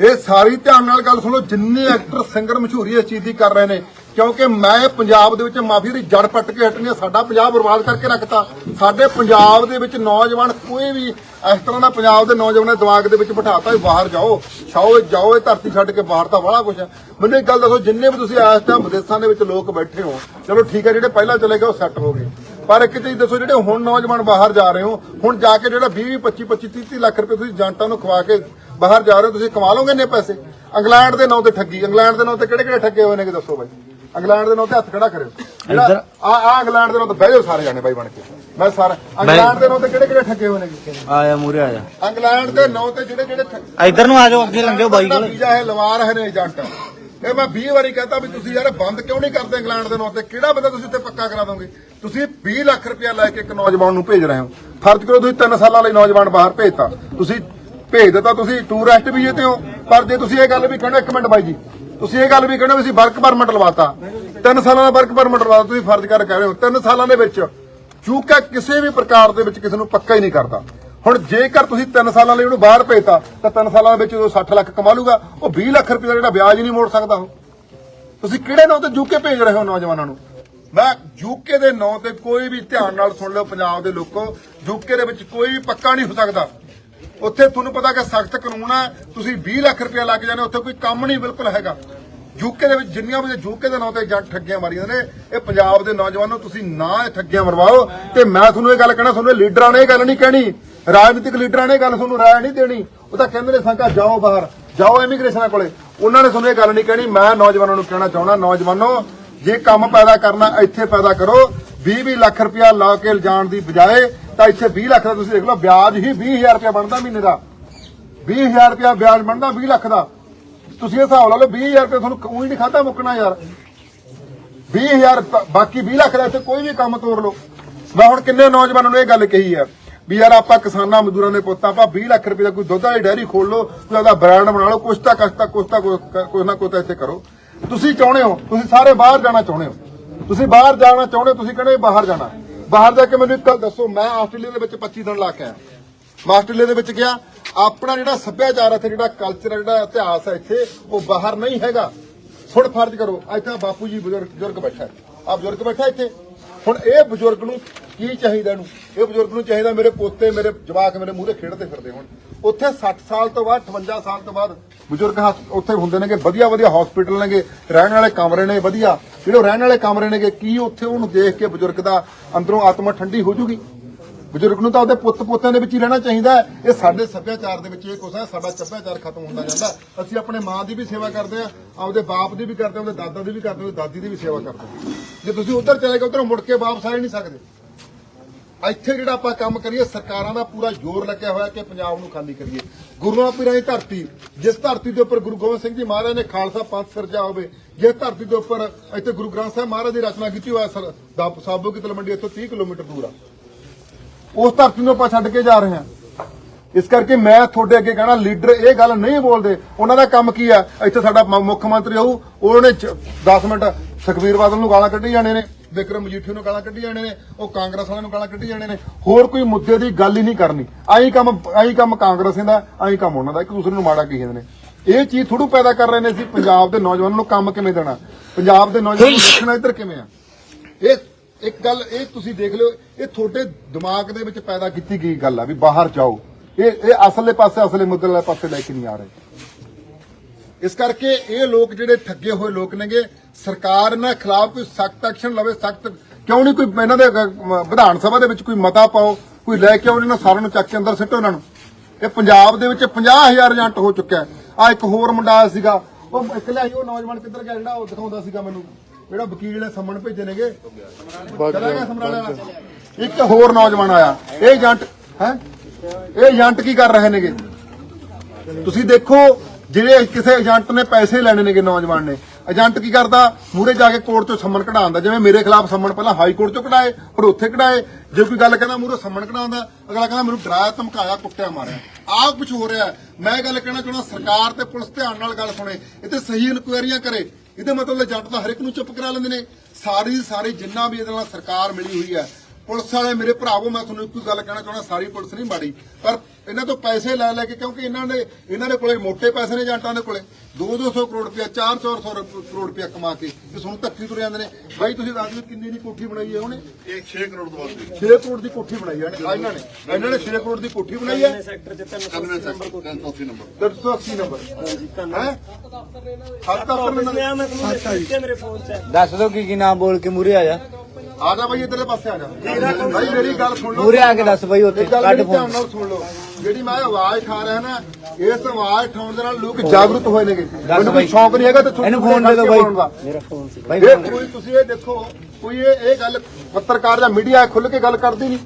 ਇਹ ਸਾਰੀ ਧਿਆਨ ਨਾਲ ਗੱਲ ਸੁਣੋ ਜਿੰਨੇ ਐਕਟਰ ਸਿੰਗਰ ਮਸ਼ਹੂਰੀ ਇਸ ਚੀਜ਼ ਦੀ ਕਰ ਰਹੇ ਨੇ ਕਿਉਂਕਿ ਮੈਂ ਪੰਜਾਬ ਦੇ ਵਿੱਚ ਮਾਫੀ ਦੀ ਜੜ ਪੱਟ ਕੇ ਹਟਣੀ ਆ, ਸਾਡਾ ਪੰਜਾਬ ਬਰਬਾਦ ਕਰਕੇ ਰੱਖਤਾ। ਸਾਡੇ ਪੰਜਾਬ ਦੇ ਵਿੱਚ ਨੌਜਵਾਨ ਕੋਈ ਵੀ ਇਸ ਤਰ੍ਹਾਂ ਦਾ ਪੰਜਾਬ ਦੇ ਨੌਜਵਾਨਾਂ ਦੇ ਦਿਮਾਗ ਦੇ ਵਿੱਚ ਬਿਠਾਤਾ ਵੀ ਬਾਹਰ ਜਾਓ, ਛਾਓ, ਜਾਓ, ਇਹ ਧਰਤੀ ਛੱਡ ਕੇ ਬਾਹਰ ਤਾਂ ਬੜਾ ਕੁਛ ਹੈ। ਮੈਨੂੰ ਇੱਕ ਗੱਲ ਦੱਸੋ, ਜਿੰਨੇ ਵੀ ਤੁਸੀਂ ਇਸ ਟਾਈਮ ਵਿਦੇਸ਼ਾਂ ਦੇ ਵਿੱਚ ਲੋਕ ਬੈਠੇ ਹੋ, ਚਲੋ ਠੀਕ ਹੈ, ਜਿਹੜੇ ਪਹਿਲਾਂ ਚਲੇ ਗਏ ਉਹ ਸੈੱਟ ਹੋ ਗਏ। ਪਰ ਇੱਕ ਚੀਜ਼ ਦੱਸੋ, ਜਿਹੜੇ ਹੁਣ ਨੌਜਵਾਨ ਬਾਹਰ ਜਾ ਰਹੇ ਹੋ, ਹੁਣ ਜਾ ਕੇ ਜਿਹੜਾ 20 25 25 30 30 ਲੱਖ ਰੁਪਏ ਤੁਸੀਂ ਏਜੰਟਾਂ ਨੂੰ ਖਵਾ ਕੇ ਬਾਹਰ ਜਾ ਰਹੇ ਹੋ, ਤੁਸੀਂ ਕਮਾ ਲਓਗੇ ਇੰਨੇ ਪੈਸੇ? ਇੰਗਲੈਂਡ ਦੇ ਨਾਂ ਤੇ ਠੱਗੀ, ਇੰਗਲੈਂਡ ਦੇ ਨਾਂ ਤੇ ਕਿਹੜੇ ਕਿਹੜੇ ਠੱਗੇ ਹੋਏ ਨੇ ਕਿ ਦੱਸੋ ਬਾਈ? ਇੰਗਲੈਂਡ ਦੇ ਨਾਂ ਤੇ ਹੱਥ ਖੜਾ ਕਰਿਓ। ਜਿਹੜਾ ਆ ਆ ਇੰਗਲੈਂਡ ਦੇ ਨਾਂ ਤੇ ਬਹਿ ਜਾਓ ਸਾਰੇ ਜਾਣੇ ਬਾਈ ਬਣ ਕੇ। ਮੈਂ ਸਾਰਾ ਇੰਗਲੈਂਡ ਦੇ ਨਾਂ ਤੇ ਕਿਹੜੇ ਕਿਹੜੇ ਠੱਗੇ ਹੋਏ ਨੇ ਆਇਆ ਮੂਰੇ ਆ ਜਾ। ਇੰਗਲੈਂਡ ਦੇ ਨਾਂ ਤੇ ਜਿਹੜੇ ਜਿਹੜੇ ਠੱਗ- ਇੱਧਰ ਨੂੰ ਆ ਜਾਓ ਅੱਗੇ ਲੰਘਿਓ ਬਾਈ ਕੋਲ। ਵੀਜ਼ਾ ਹੈ ਲਵਾ ਰਹੇ ਨੇ ਏਜੰਟ। ਇਹ ਮੈਂ 20 ਵਾਰੀ ਕਹਤਾ ਵੀ ਤੁਸੀਂ ਯਾਰ ਬੰਦ ਕਿਉਂ ਨਹੀਂ ਕਰਦੇ ਇੰਗਲੈਂਡ ਦੇ ਨਾਂ ਤੇ ਕਿਹੜਾ ਬੰਦਾ ਤੁਸੀਂ ਉੱਤੇ ਪੱਕਾ ਕਰਾ ਦੋਗੇ? ਤੁਸੀਂ 20 ਲੱਖ ਰੁਪਇਆ ਲੈ ਕੇ ਇੱਕ ਨੌਜਵਾਨ ਨੂੰ ਭੇਜ ਰਹੇ ਹੋ। ਫਰਜ਼ ਕਰੋ ਤੁਸੀਂ 3 ਸਾਲਾਂ ਲਈ ਨੌਜਵਾਨ ਬਾਹਰ ਭੇਜਤਾ। ਤੁਸੀਂ ਭੇਜ ਦਿੱਤਾ ਤੁਸੀਂ ਟੂਰਿਸਟ ਵੀਜ਼ੇ ਤੇ ਹੋ। ਪਰ ਜੇ ਤੁਸੀਂ ਇਹ ਗੱਲ ਵੀ ਕਹਿਣਾ ਇੱਕ ਮਿੰਟ ਬਾਈ ਜੀ। ਤੁਸੀਂ ਇਹ ਗੱਲ ਵੀ ਕਹਿਣਾ ਅਸੀਂ ਵਰਕ ਪਰਮਿਟ ਲਵਾਤਾ। 3 ਸਾਲਾਂ ਦਾ ਵਰਕ ਪਰਮਿਟ ਲਵਾਤਾ, ਤੁਸੀਂ ਫਰਜ਼ ਕਰ ਕਹਿ ਰਹੇ ਹੋ। 3 ਸਾਲਾਂ ਦੇ ਵਿੱਚ ਚੂਕਾ ਕਿਸੇ ਵੀ ਪ੍ਰਕਾਰ ਦੇ ਵਿੱਚ ਕਿਸੇ ਨੂੰ ਪੱਕਾ ਹੀ ਨਹੀਂ ਕਰਦਾ। ਹੁਣ ਜੇਕਰ ਤੁਸੀਂ 3 ਸਾਲਾਂ ਲਈ ਉਹਨੂੰ ਬਾਹਰ ਭੇਜਤਾ, ਤਾਂ 3 ਸਾਲਾਂ ਦੇ ਵਿੱਚ ਉਹ 60 ਲੱਖ ਕਮਾ ਲੂਗਾ। ਉਹ 20 ਲੱਖ ਰੁਪਏ ਦਾ ਜਿਹੜਾ ਵਿਆਜ ਹੀ ਨਹੀਂ ਮੋੜ ਸਕਦਾ ਉਹ। ਤੁਸੀਂ ਕਿਹੜੇ ਨਾਂ ਤੇ ਯੂਕੇ ਭੇਜ ਰਹੇ ਹੋ ਨੌਜਵਾਨਾਂ ਨੂੰ? ਮੈਂ ਯੂਕੇ ਦੇ ਨਾਂ ਤੇ ਕੋਈ ਵੀ ਧਿਆਨ ਨਾਲ ਸੁਣ ਲਿਓ ਪੰਜਾਬ ਦੇ ਲੋਕੋ। ਯੂਕੇ ਦੇ ਵਿੱਚ ਕੋਈ ਵੀ ਪੱਕਾ ਨਹੀਂ ਹੋ ਸਕਦਾ। ਉੱਥੇ ਤੁਹਾਨੂੰ ਪਤਾ ਕਿ ਸਖਤ ਕਾਨੂੰਨ ਹੈ, ਤੁਸੀਂ 20 ਲੱਖ ਰੁਪਏ ਲੱਗ ਜਾਣੇ ਉੱਥੇ ਕੋਈ ਕੰਮ ਨਹੀਂ ਬਿਲਕੁਲ ਹੈਗਾ। ਯੂਕੇ ਦੇ ਵਿੱਚ ਜਿੰਨੀਆਂ ਵੀ ਯੂਕੇ ਦੇ ਨਾਂ ਤੇ ਜੱਟ ਠੱਗੀਆਂ ਮਾਰੀਆਂ ਨੇ, ਇਹ ਪੰਜਾਬ ਦੇ ਨੌਜਵਾਨੋ ਤੁਸੀਂ ਨਾ ਇਹ ਠੱਗੀਆਂ ਮਰਵਾਓ। ਤੇ ਮੈਂ ਤੁਹਾਨੂੰ ਇਹ ਗੱਲ ਕਹਿਣਾ, ਤੁਹਾਨੂੰ ਲੀਡਰਾਂ ਨੇ ਇਹ ਗੱਲ ਨਹੀਂ ਕਹਿਣੀ, ਰਾਜਨੀਤਿਕ ਲੀਡਰਾਂ ਨੇ ਇਹ ਗੱਲ ਤੁਹਾਨੂੰ ਰਾਏ ਨਹੀਂ ਦੇਣੀ। ਉਹ ਤਾਂ ਕਹਿੰਦੇ ਨੇ ਸੰਕਾ, ਜਾਓ ਬਾਹਰ, ਜਾਓ ਇਮੀਗ੍ਰੇਸ਼ਨਾਂ ਕੋਲੇ। ਉਹਨਾਂ ਨੇ ਤੁਹਾਨੂੰ ਇਹ ਗੱਲ ਨਹੀਂ ਕਹਿਣੀ, ਮੈਂ ਨੌਜਵਾਨਾਂ ਨੂੰ ਕਹਿਣਾ ਚਾਹੁੰਦਾ, ਨੌਜਵਾਨੋ, ਜੇ ਕੰਮ ਪੈਦਾ ਕਰਨਾ, ਇੱਥੇ ਪੈਦਾ ਕਰੋ। 20 20 ਲੱਖ ਰੁਪਇਆ ਲਾ ਕੇ ਲਿਜਾਣ ਦੀ ਬਜਾਏ ਤਾਂ ਇੱਥੇ 20 ਲੱਖ ਦਾ ਤੁਸੀਂ ਦੇਖ ਲਓ, ਵਿਆਜ ਹੀ 20000 ਰੁਪਇਆ ਬਣਦਾ ਮਹੀਨੇ ਦਾ। 20000 ਰੁਪਇਆ ਵਿਆਜ ਬਣਦਾ 20 ਲੱਖ ਦਾ। ਤੁਸੀਂ ਇਹ ਹਿਸਾਬ ਲਾ ਲਓ 20000 ਰੁਪਏ ਤੁਹਾਨੂੰ ਕੋਈ ਨਹੀਂ ਖਾਤਾ ਮੁੱਕਣਾ ਯਾਰ। 20000 ਪ- ਬਾਕੀ 20 ਲੱਖ ਦਾ ਇੱਥੇ ਕੋਈ ਵੀ ਕੰਮ ਤੋਰ ਲਓ। ਮੈਂ ਹੁਣ ਕਿੰਨੇ ਨੌਜਵਾਨਾਂ ਨੂੰ ਇਹ ਗੱਲ ਕਹੀ ਹੈ ਵੀ ਯਾਰ ਆਪਾਂ ਕਿਸਾਨਾਂ ਮਜ਼ਦੂਰਾਂ ਦੇ ਪੁੱਤ ਆਪਾਂ 20 ਲੱਖ ਰੁਪਏ ਦਾ ਕੋਈ ਦੁੱਧ ਵਾਲੀ ਡੈਰੀ ਖੋਲ ਲਓ ਕੋਈ ਉਹਦਾ ਬ੍ਰਾਂਡ ਬਣਾ ਲਓ, ਕੁਛ ਤਾਂ ਕੁਛ ਤਾਂ ਕੁਛ ਤਾਂ ਕੁਛ ਨਾ ਕੁਛ ਤਾਂ ਇੱਥੇ ਕਰੋ। ਤੁਸੀਂ ਚਾਹੁੰਦੇ ਹੋ, ਤੁਸੀਂ ਸਾਰੇ ਬਾਹਰ ਜਾਣਾ ਚਾਹੁੰਦੇ ਹੋ। ਤੁਸੀਂ ਬਾਹਰ ਜਾਣਾ ਚਾਹੁੰਦੇ ਹੋ, ਤੁਸੀਂ ਕਹਿੰਦੇ ਬਾਹਰ ਜਾਣਾ। ਬਾਹਰ ਜਾ ਕੇ ਮੈਨੂੰ ਇੱਕ ਗੱਲ ਦੱਸੋ, ਮੈਂ ਆਸਟ੍ਰੇਲੀਆ ਦੇ ਵਿੱਚ 25 ਦਿਨ ਲਾ ਕੇ ਆਇਆ। ਮੈਂ ਆਸਟ੍ਰੇਲੀਆ ਦੇ ਵਿੱਚ ਗਿਆ। ਆਪਣਾ ਜਿਹੜਾ ਸੱਭਿਆਚਾਰ ਹੈ ਜਿਹੜਾ ਕਲਚਰ ਹੈ, ਜਿਹੜਾ ਇਤਿਹਾਸ ਹੈ ਇੱਥੇ, ਉਹ ਬਾਹਰ ਨਹੀਂ ਹੈਗਾ। ਸੁਣ ਫਰਜ਼ ਕਰੋ, ਇੱਥੇ ਬਾਪੂ ਜੀ ਬਜ਼ੁਰਗ ਬਜ਼ੁਰਗ ਬੈਠਾ ਆ ਬਜ਼ੁਰਗ ਬੈਠਾ ਇੱਥੇ। ਹੁਣ ਇਹ ਬਜ਼ੁਰਗ ਨੂੰ ਕੀ ਚਾਹੀਦਾ ਇਹਨੂੰ? ਇਹ ਬਜ਼ੁਰਗ ਨੂੰ ਚਾਹੀਦਾ ਮੇਰੇ ਪੋਤੇ, ਮੇਰੇ ਜਵਾਕ ਮੇਰੇ ਮੂਹਰੇ ਖੇਡਦੇ ਫਿਰਦੇ ਹੁਣ। ਉੱਥੇ 60 ਸਾਲ ਤੋਂ ਬਾਅਦ 58 ਸਾਲ ਤੋਂ ਬਾਅਦ ਬਜ਼ੁਰਗ ਹਸ- ਉੱਥੇ ਹੁੰਦੇ ਨੇਗੇ, ਵਧੀਆ ਵਧੀਆ ਹਸਪੀਟਲ ਨੇਗੇ, ਰਹਿਣ ਵਾਲੇ ਕਮਰੇ ਨੇ, ਵਧੀਆ। ਜਿਹੜੇ ਉਹ ਰਹਿਣ ਵਾਲੇ ਕਮਰੇ ਨੇਗੇ, ਕੀ ਉੱਥੇ ਉਹਨੂੰ ਦੇਖ ਕੇ ਬਜ਼ੁਰਗ ਦਾ ਅੰਦਰੋਂ ਆਤਮਾ ਠੰਡੀ ਹੋ ਜੂਗੀ? ਬਜ਼ੁਰਗ ਨੂੰ ਤਾਂ ਉਹਦੇ ਪੁੱਤ ਪੋਤਿਆਂ ਦੇ ਵਿੱਚ ਹੀ ਰਹਿਣਾ ਚਾਹੀਦਾ ਹੈ। ਇਹ ਸਾਡੇ ਸੱਭਿਆਚਾਰ ਦੇ ਵਿੱਚ ਇਹ ਕੁਛ ਹੈ, ਸਾਡਾ ਸੱਭਿਆਚਾਰ ਖਤਮ ਹੁੰਦਾ ਜਾਂਦਾ ਅਸੀਂ ਆਪਣੇ ਮਾਂ ਦੀ ਵੀ ਸੇਵਾ ਕਰਦੇ ਆ ਆਪਦੇ ਬਾਪ ਦੀ ਵੀ ਕਰਦੇ ਹਾਂ, ਉਹਦੇ ਦਾਦਾ ਦੀ ਵੀ ਕਰਦੇ ਆ ਉਹਦੀ ਦਾਦੀ ਦੀ ਵੀ ਸੇਵਾ ਕਰਦੇ ਆ ਜੇ ਤੁਸੀਂ ਉੱਧਰ ਚਲੇ ਗਏ, ਉੱਧਰੋਂ ਮੁੜ ਕੇ ਵਾਪਸ ਆ ਨਹੀਂ ਸਕਦੇ। ਇੱਥੇ ਜਿਹੜਾ ਆਪਾਂ ਕੰਮ ਕਰੀਏ, ਸਰਕਾਰਾਂ ਦਾ ਪੂਰਾ ਜ਼ੋਰ ਲੱਗਿਆ ਹੋਇਆ ਕਿ ਪੰਜਾਬ ਨੂੰ ਖਾਲੀ ਕਰੀਏ। ਗੁਰੂਆਂ ਪੀਰਾਂ ਦੀ ਧਰਤੀ, ਜਿਸ ਧਰਤੀ ਦੇ ਉੱਪਰ ਗੁਰੂ ਗੋਬਿੰਦ ਸਿੰਘ ਜੀ ਮਹਾਰਾਜ ਨੇ ਖਾਲਸਾ ਪੰਥ ਸਿਰਜਿਆ ਹੋਵੇ, ਜਿਸ ਧਰਤੀ ਦੇ ਉੱਪਰ ਇੱਥੇ ਗੁਰੂ ਗ੍ਰੰਥ ਸਾਹਿਬ ਮਹਾਰਾਜ ਦੀ ਰਚਨਾ ਕੀਤੀ ਹੋਇਆ ਸਰ ਸਾਬੋ ਕੀ ਤਲਵੰਡੀ ਇੱਥੋਂ 30 ਕਿਲੋਮੀਟਰ ਦੂਰ ਆ। ਉਸ ਧਰਤੀ ਨੂੰ ਆਪਾਂ ਛੱਡ ਕੇ ਜਾ ਰਹੇ ਹਾਂ। ਇਸ ਕਰਕੇ ਮੈਂ ਤੁਹਾਡੇ ਅੱਗੇ ਕਹਿਣਾ ਲੀਡਰ ਇਹ ਗੱਲ ਨਹੀਂ ਬੋਲਦੇ ਉਹਨਾਂ ਦਾ ਕੰਮ ਕੀ ਆ? ਇੱਥੇ ਸਾਡਾ ਮੁੱਖ ਮੰਤਰੀ ਆਊ ਉਹਨੇ 10 ਮਿੰਟ ਸੁਖਬੀਰ ਬਾਦਲ ਨੂੰ ਗਾਲਾਂ ਕੱਢੀ ਜਾਣੇ ਨੇ ਵਿਕਰਮ ਮਜੀਠੀ ਨੂੰ ਗਾਲਾਂ ਕੱਢੀ ਜਾਣੇ ਨੇ ਉਹ ਕਾਂਗਰਸ ਵਾਲਿਆਂ ਨੂੰ ਗਾਲਾਂ ਕੱਢੀ ਜਾਣੇ ਨੇ ਹੋਰ ਕੋਈ ਮੁੱਦੇ ਦੀ ਗੱਲ ਹੀ ਨਹੀਂ ਕਰਨੀ। ਆਹੀ ਕੰਮ ਆਹੀ ਕੰਮ ਕਾਂਗਰਸ ਦਾ ਆਹੀ ਕੰਮ ਉਹਨਾਂ ਦਾ ਇੱਕ ਦੂਸਰੇ ਨੂੰ ਮਾੜਾ ਕਹੀ ਜਾਂਦੇ ਨੇ। ਇਹ ਚੀਜ਼ ਥੋੜੂ ਪੈਦਾ ਕਰ ਰਹੇ ਨੇ ਅਸੀਂ ਪੰਜਾਬ ਦੇ ਨੌਜਵਾਨਾਂ ਨੂੰ ਕੰਮ ਕਿਵੇਂ ਦੇਣਾ? ਪੰਜਾਬ ਦੇ ਨੌਜਵਾਨਾਂ ਨੂੰ ਸਿੱਖਣਾ ਇੱਧਰ ਕਿਵੇਂ ਆ? ਇਹ ਇੱਕ ਗੱਲ ਇਹ ਤੁਸੀਂ ਦੇਖ ਲਿਓ, ਇਹ ਤੁਹਾਡੇ ਦਿਮਾਗ ਦੇ ਵਿੱਚ ਪੈਦਾ ਕੀਤੀ ਗਈ ਗੱਲ ਆ ਵੀ ਬਾਹਰ ਜਾਓ। ਇਹ ਇਹ ਅਸਲੇ ਪਾਸੇ, ਅਸਲੇ ਮੁੱਦੇ ਵਾਲੇ ਪਾਸੇ ਲੈ ਕੇ ਨਹੀਂ ਆ ਰਹੇ। ਇਸ ਕਰਕੇ ਇਹ ਲੋਕ ਜਿਹੜੇ ਠੱਗੇ ਹੋਏ ਲੋਕ ਨੇਗੇ, ਸਰਕਾਰ ਇਹਨਾਂ ਖਿਲਾਫ ਕੋਈ ਸਖਤ ਐਕਸ਼ਨ ਲਵੇ, ਸਖਤ, ਕਿਉਂ ਨਹੀਂ ਕੋਈ ਇਹਨਾਂ ਦੇ ਵਿਧਾਨ ਸਭਾ ਦੇ ਵਿੱਚ ਕੋਈ ਮਤਾ ਪਾਓ, ਕੋਈ ਲੈ ਕੇ ਆਓ, ਇਹਨਾਂ ਸਾਰਿਆਂ ਨੂੰ ਚੱਕ ਕੇ ਅੰਦਰ ਸਿੱਟੋ ਇਹਨਾਂ ਨੂੰ। ਇਹ ਪੰਜਾਬ ਦੇ ਵਿੱਚ 50000 ਏਜੰਟ ਹੋ ਚੁੱਕਿਆ ਆ ਇੱਕ ਹੋਰ ਮੁੰਡਾ ਸੀਗਾ, ਉਹ ਇੱਕ ਲਿਆਈ, ਉਹ ਨੌਜਵਾਨ ਕਿੱਧਰ ਗਿਆ ਜਿਹੜਾ ਉਹ ਦਿਖਾਉਂਦਾ ਸੀਗਾ ਮੈਨੂੰ। ਜਿਹੜਾ ਵਕੀਲ ਨੇ ਸੰਮਣ ਭੇਜੇ ਨੇਗੇ। ਚਲਾ ਗਿਆ ਸਮਰਾਲੇ ਵਾਲਾ? ਇੱਕ ਹੋਰ ਨੌਜਵਾਨ ਆਇਆ। ਇਹ ਏਜੰਟ ਹੈ? ਇਹ ਏਜੰਟ ਕੀ ਕਰ ਰਹੇ ਨੇਗੇ? ਤੁਸੀਂ ਦੇਖੋ ਜਿਹੜੇ ਕਿਸੇ ਏਜੰਟ ਨੇ ਪੈਸੇ ਲੈਣੇ ਨੇਗੇ ਨੌਜਵਾਨ ਨੇ। ਏਜੰਟ ਕੀ ਕਰਦਾ? ਮੂਰੇ ਜਾ ਕੇ ਕੋਰਟ ਚੋਂ ਸੰਮਣ ਕਢਾਉਂਦਾ ਜਿਵੇਂ ਮੇਰੇ ਖਿਲਾਫ ਸੰਮਣ ਪਹਿਲਾਂ ਹਾਈ ਕੋਰਟ ਚੋਂ ਕਢਾਏ ਫਿਰ ਉੱਥੇ ਕਢਾਏ। ਜੇ ਕੋਈ ਗੱਲ ਕਹਿੰਦਾ ਮੂਰੇ ਸੰਮਣ ਕਢਾਉਂਦਾ ਅਗਲਾ ਕਹਿੰਦਾ ਮੈਨੂੰ ਡਰਾਇਆ ਧਮਕਾਇਆ ਕੁੱਟਿਆ ਮਾਰਿਆ। ਆਹ ਕੁਝ ਹੋ ਰਿਹਾ। ਮੈਂ ਗੱਲ ਕਹਿਣਾ ਚਾਹੁੰਦਾ ਸਰਕਾਰ ਤੇ ਪੁਲਿਸ ਧਿਆਨ ਨਾਲ ਗੱਲ ਸੁਣੇ। ਤੇ ਸਹੀ ਇਨਕੁਆਇਰੀਆਂ ਕਰੇ। ਇਹਦੇ ਮਤਲਬ ਏਜੰਟ ਤਾਂ ਹਰ ਇੱਕ ਨੂੰ ਚੁੱਪ ਕਰਾ ਲੈਂਦੇ ਨੇ। ਸਾਰੀ ਸਾਰੇ ਜਿੰਨਾ ਵੀ ਇਹਦੇ ਨਾਲ ਸਰਕਾਰ ਮਿਲੀ ਹੋਈ ਹੈ ਪੁਲਿਸ ਵਾਲੇ ਮੇਰੇ ਭਰਾਵੋ ਮੈਂ ਤੁਹਾਨੂੰ ਇੱਕੋ ਗੱਲ ਕਹਿਣਾ ਚਾਹੁੰਦਾ ਸਾਰੀ ਪੁਲਿਸ ਨਹੀਂ ਮਾੜੀ। ਪਰ ਇਹਨਾਂ ਤੋਂ ਪੈਸੇ ਲੈ ਲੈ ਕੇ ਕਿਉਂਕਿ ਇਹਨਾਂ ਨੇ ਇਹਨਾਂ ਦੇ ਕੋਲੇ ਮੋٹے ਪੈਸੇ ਨੇ ਏਜੰਟਾਂ ਦੇ ਕੋਲੇ। 2-200 ਕਰੋੜ ਰੁਪਇਆ 400 ਕਰੋੜ ਰੁਪਇਆ ਕਮਾ ਕੇ ਤੇ ਤੁਹਾਨੂੰ ਧੱਕੀ ਤੁਰ ਜਾਂਦੇ ਨੇ। ਬਾਈ ਤੁਸੀਂ ਦੱਸ ਦਿਓ ਕਿੰਨੀ ਦੀ ਕੋਠੀ ਬਣਾਈ ਹੈ ਉਹਨੇ? ਇਹ 6 ਕਰੋੜ ਤੋਂ ਵੱਧ 6 ਕਰੋੜ ਦੀ ਕੋਠੀ ਬਣਾਈ ਹੈ ਇਹਨਾਂ। ਨੇ ਇਹਨਾਂ ਨੇ 6 ਕਰੋੜ ਦੀ ਕੋਠੀ ਬਣਾਈ ਹੈ। ਸੈਕਟਰ ਚ 91 ਸੈਕਟਰ 380 ਨੰਬਰ 380 ਨੰਬਰ। ਹੈ? ਹੱਥ ਤਾਂ ਮੈਂ ਤੁਹਾਨੂੰ ਮੇਰੇ ਫੋਨ 'ਚ। ਦੱਸ ਦੋ ਕੀ ਕੀ ਨਾਮ ਬੋਲ ਕੇ ਮੂਰੇ ਆ ਜਾ ਆ ਜਾ ਬਾਈ ਇਧਰਲੇ ਪਾਸੇ ਆ ਜਾ। ਬਾਈ ਮੇਰੀ ਗੱਲ ਸੁਣ ਲਓ। ਮੂਰੇ ਆ ਕੇ ਦੱਸ ਬਾਈ ਉੱਥੇ ਧਿਆਨ ਫੋਨ। ਨਾਲ ਸੁਣ ਲਓ। ਜਿਹੜੀ ਮੈਂ ਆਵਾਜ਼ ਠਾ ਰਿਹਾ ਨਾ ਇਸ ਆਵਾਜ਼ ਠਾਉਣ ਦੇ ਨਾਲ ਲੋਕ ਜਾਗਰੂਕ ਹੋਏ ਨੇਗੇ। ਮੈਨੂੰ ਕੋਈ ਸ਼ੌਂਕ ਨਹੀਂ ਹੈਗਾ ਤੇ ਇਹਨੂੰ ਫੋਨ ਦੇ ਦਿਓ ਬਾਈ। ਮੇਰਾ ਫੋਨ ਸੀ। ਬਾਈ ਕੋਈ ਤੁਸੀਂ ਇਹ ਦੇਖੋ ਕੋਈ ਇਹ ਇਹ ਗੱਲ ਪੱਤਰਕਾਰ ਜਾਂ ਮੀਡੀਆ ਖੁੱਲ ਕੇ ਗੱਲ ਕਰਦੀ ਨਹੀਂ।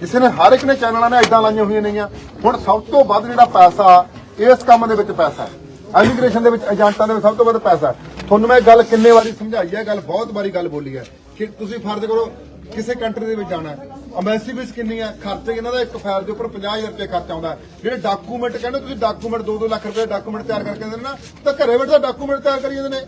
ਕਿਸੇ ਨੇ ਹਰ ਇੱਕ ਨੇ ਚੈਨਲਾਂ ਨੇ ਐਦਾਂ ਲਾਈਆਂ ਹੋਈਆਂ ਨੇਗੀਆਂ। ਹੁਣ ਸਭ ਤੋਂ ਵੱਧ ਜਿਹੜਾ ਪੈਸਾ ਇਸ ਕੰਮ ਦੇ ਵਿੱਚ ਪੈਸਾ ਹੈ। ਇਮੀਗ੍ਰੇਸ਼ਨ ਦੇ ਵਿੱਚ ਏਜੰਟਾਂ ਦੇ ਵਿੱਚ ਸਭ ਤੋਂ ਵੱਧ ਪੈਸਾ ਤੁਹਾਨੂੰ ਮੈਂ ਗੱਲ ਕਿੰਨੇ ਵਾਰੀ ਸਮਝਾਈ ਹੈ ਗੱਲ ਬਹੁਤ ਵਾਰੀ ਗੱਲ ਬੋਲੀ ਹੈ। ਕਿ ਤੁਸੀਂ ਫਰਜ਼ ਕਰੋ ਕਿਸੇ ਕੰਟਰੀ ਦੇ ਵਿੱਚ ਜਾਣਾ ਹੈ। ਅੰਬੈਸੀ ਵਿੱਚ ਕਿੰਨੀ ਹੈ? ਖਰਚੇ ਇਹਨਾਂ ਦਾ ਇੱਕ ਫਾਈਲ ਦੇ ਉੱਪਰ 50000 ਰੁਪਏ ਖਰਚਾ ਆਉਂਦਾ। ਜਿਹੜੇ ਡਾਕੂਮੈਂਟ ਕਹਿੰਦੇ ਤੁਸੀਂ ਡਾਕੂਮੈਂਟ 2-2 ਲੱਖ ਰੁਪਏ ਡਾਕੂਮੈਂਟ ਤਿਆਰ ਕਰਕੇ ਦਿੰਦੇ ਨਾ ਤਾਂ ਘਰੇ ਬੈਠੇ ਡਾਕੂਮੈਂਟ ਤਿਆਰ ਕਰੀ ਜਾਂਦੇ ਨੇ।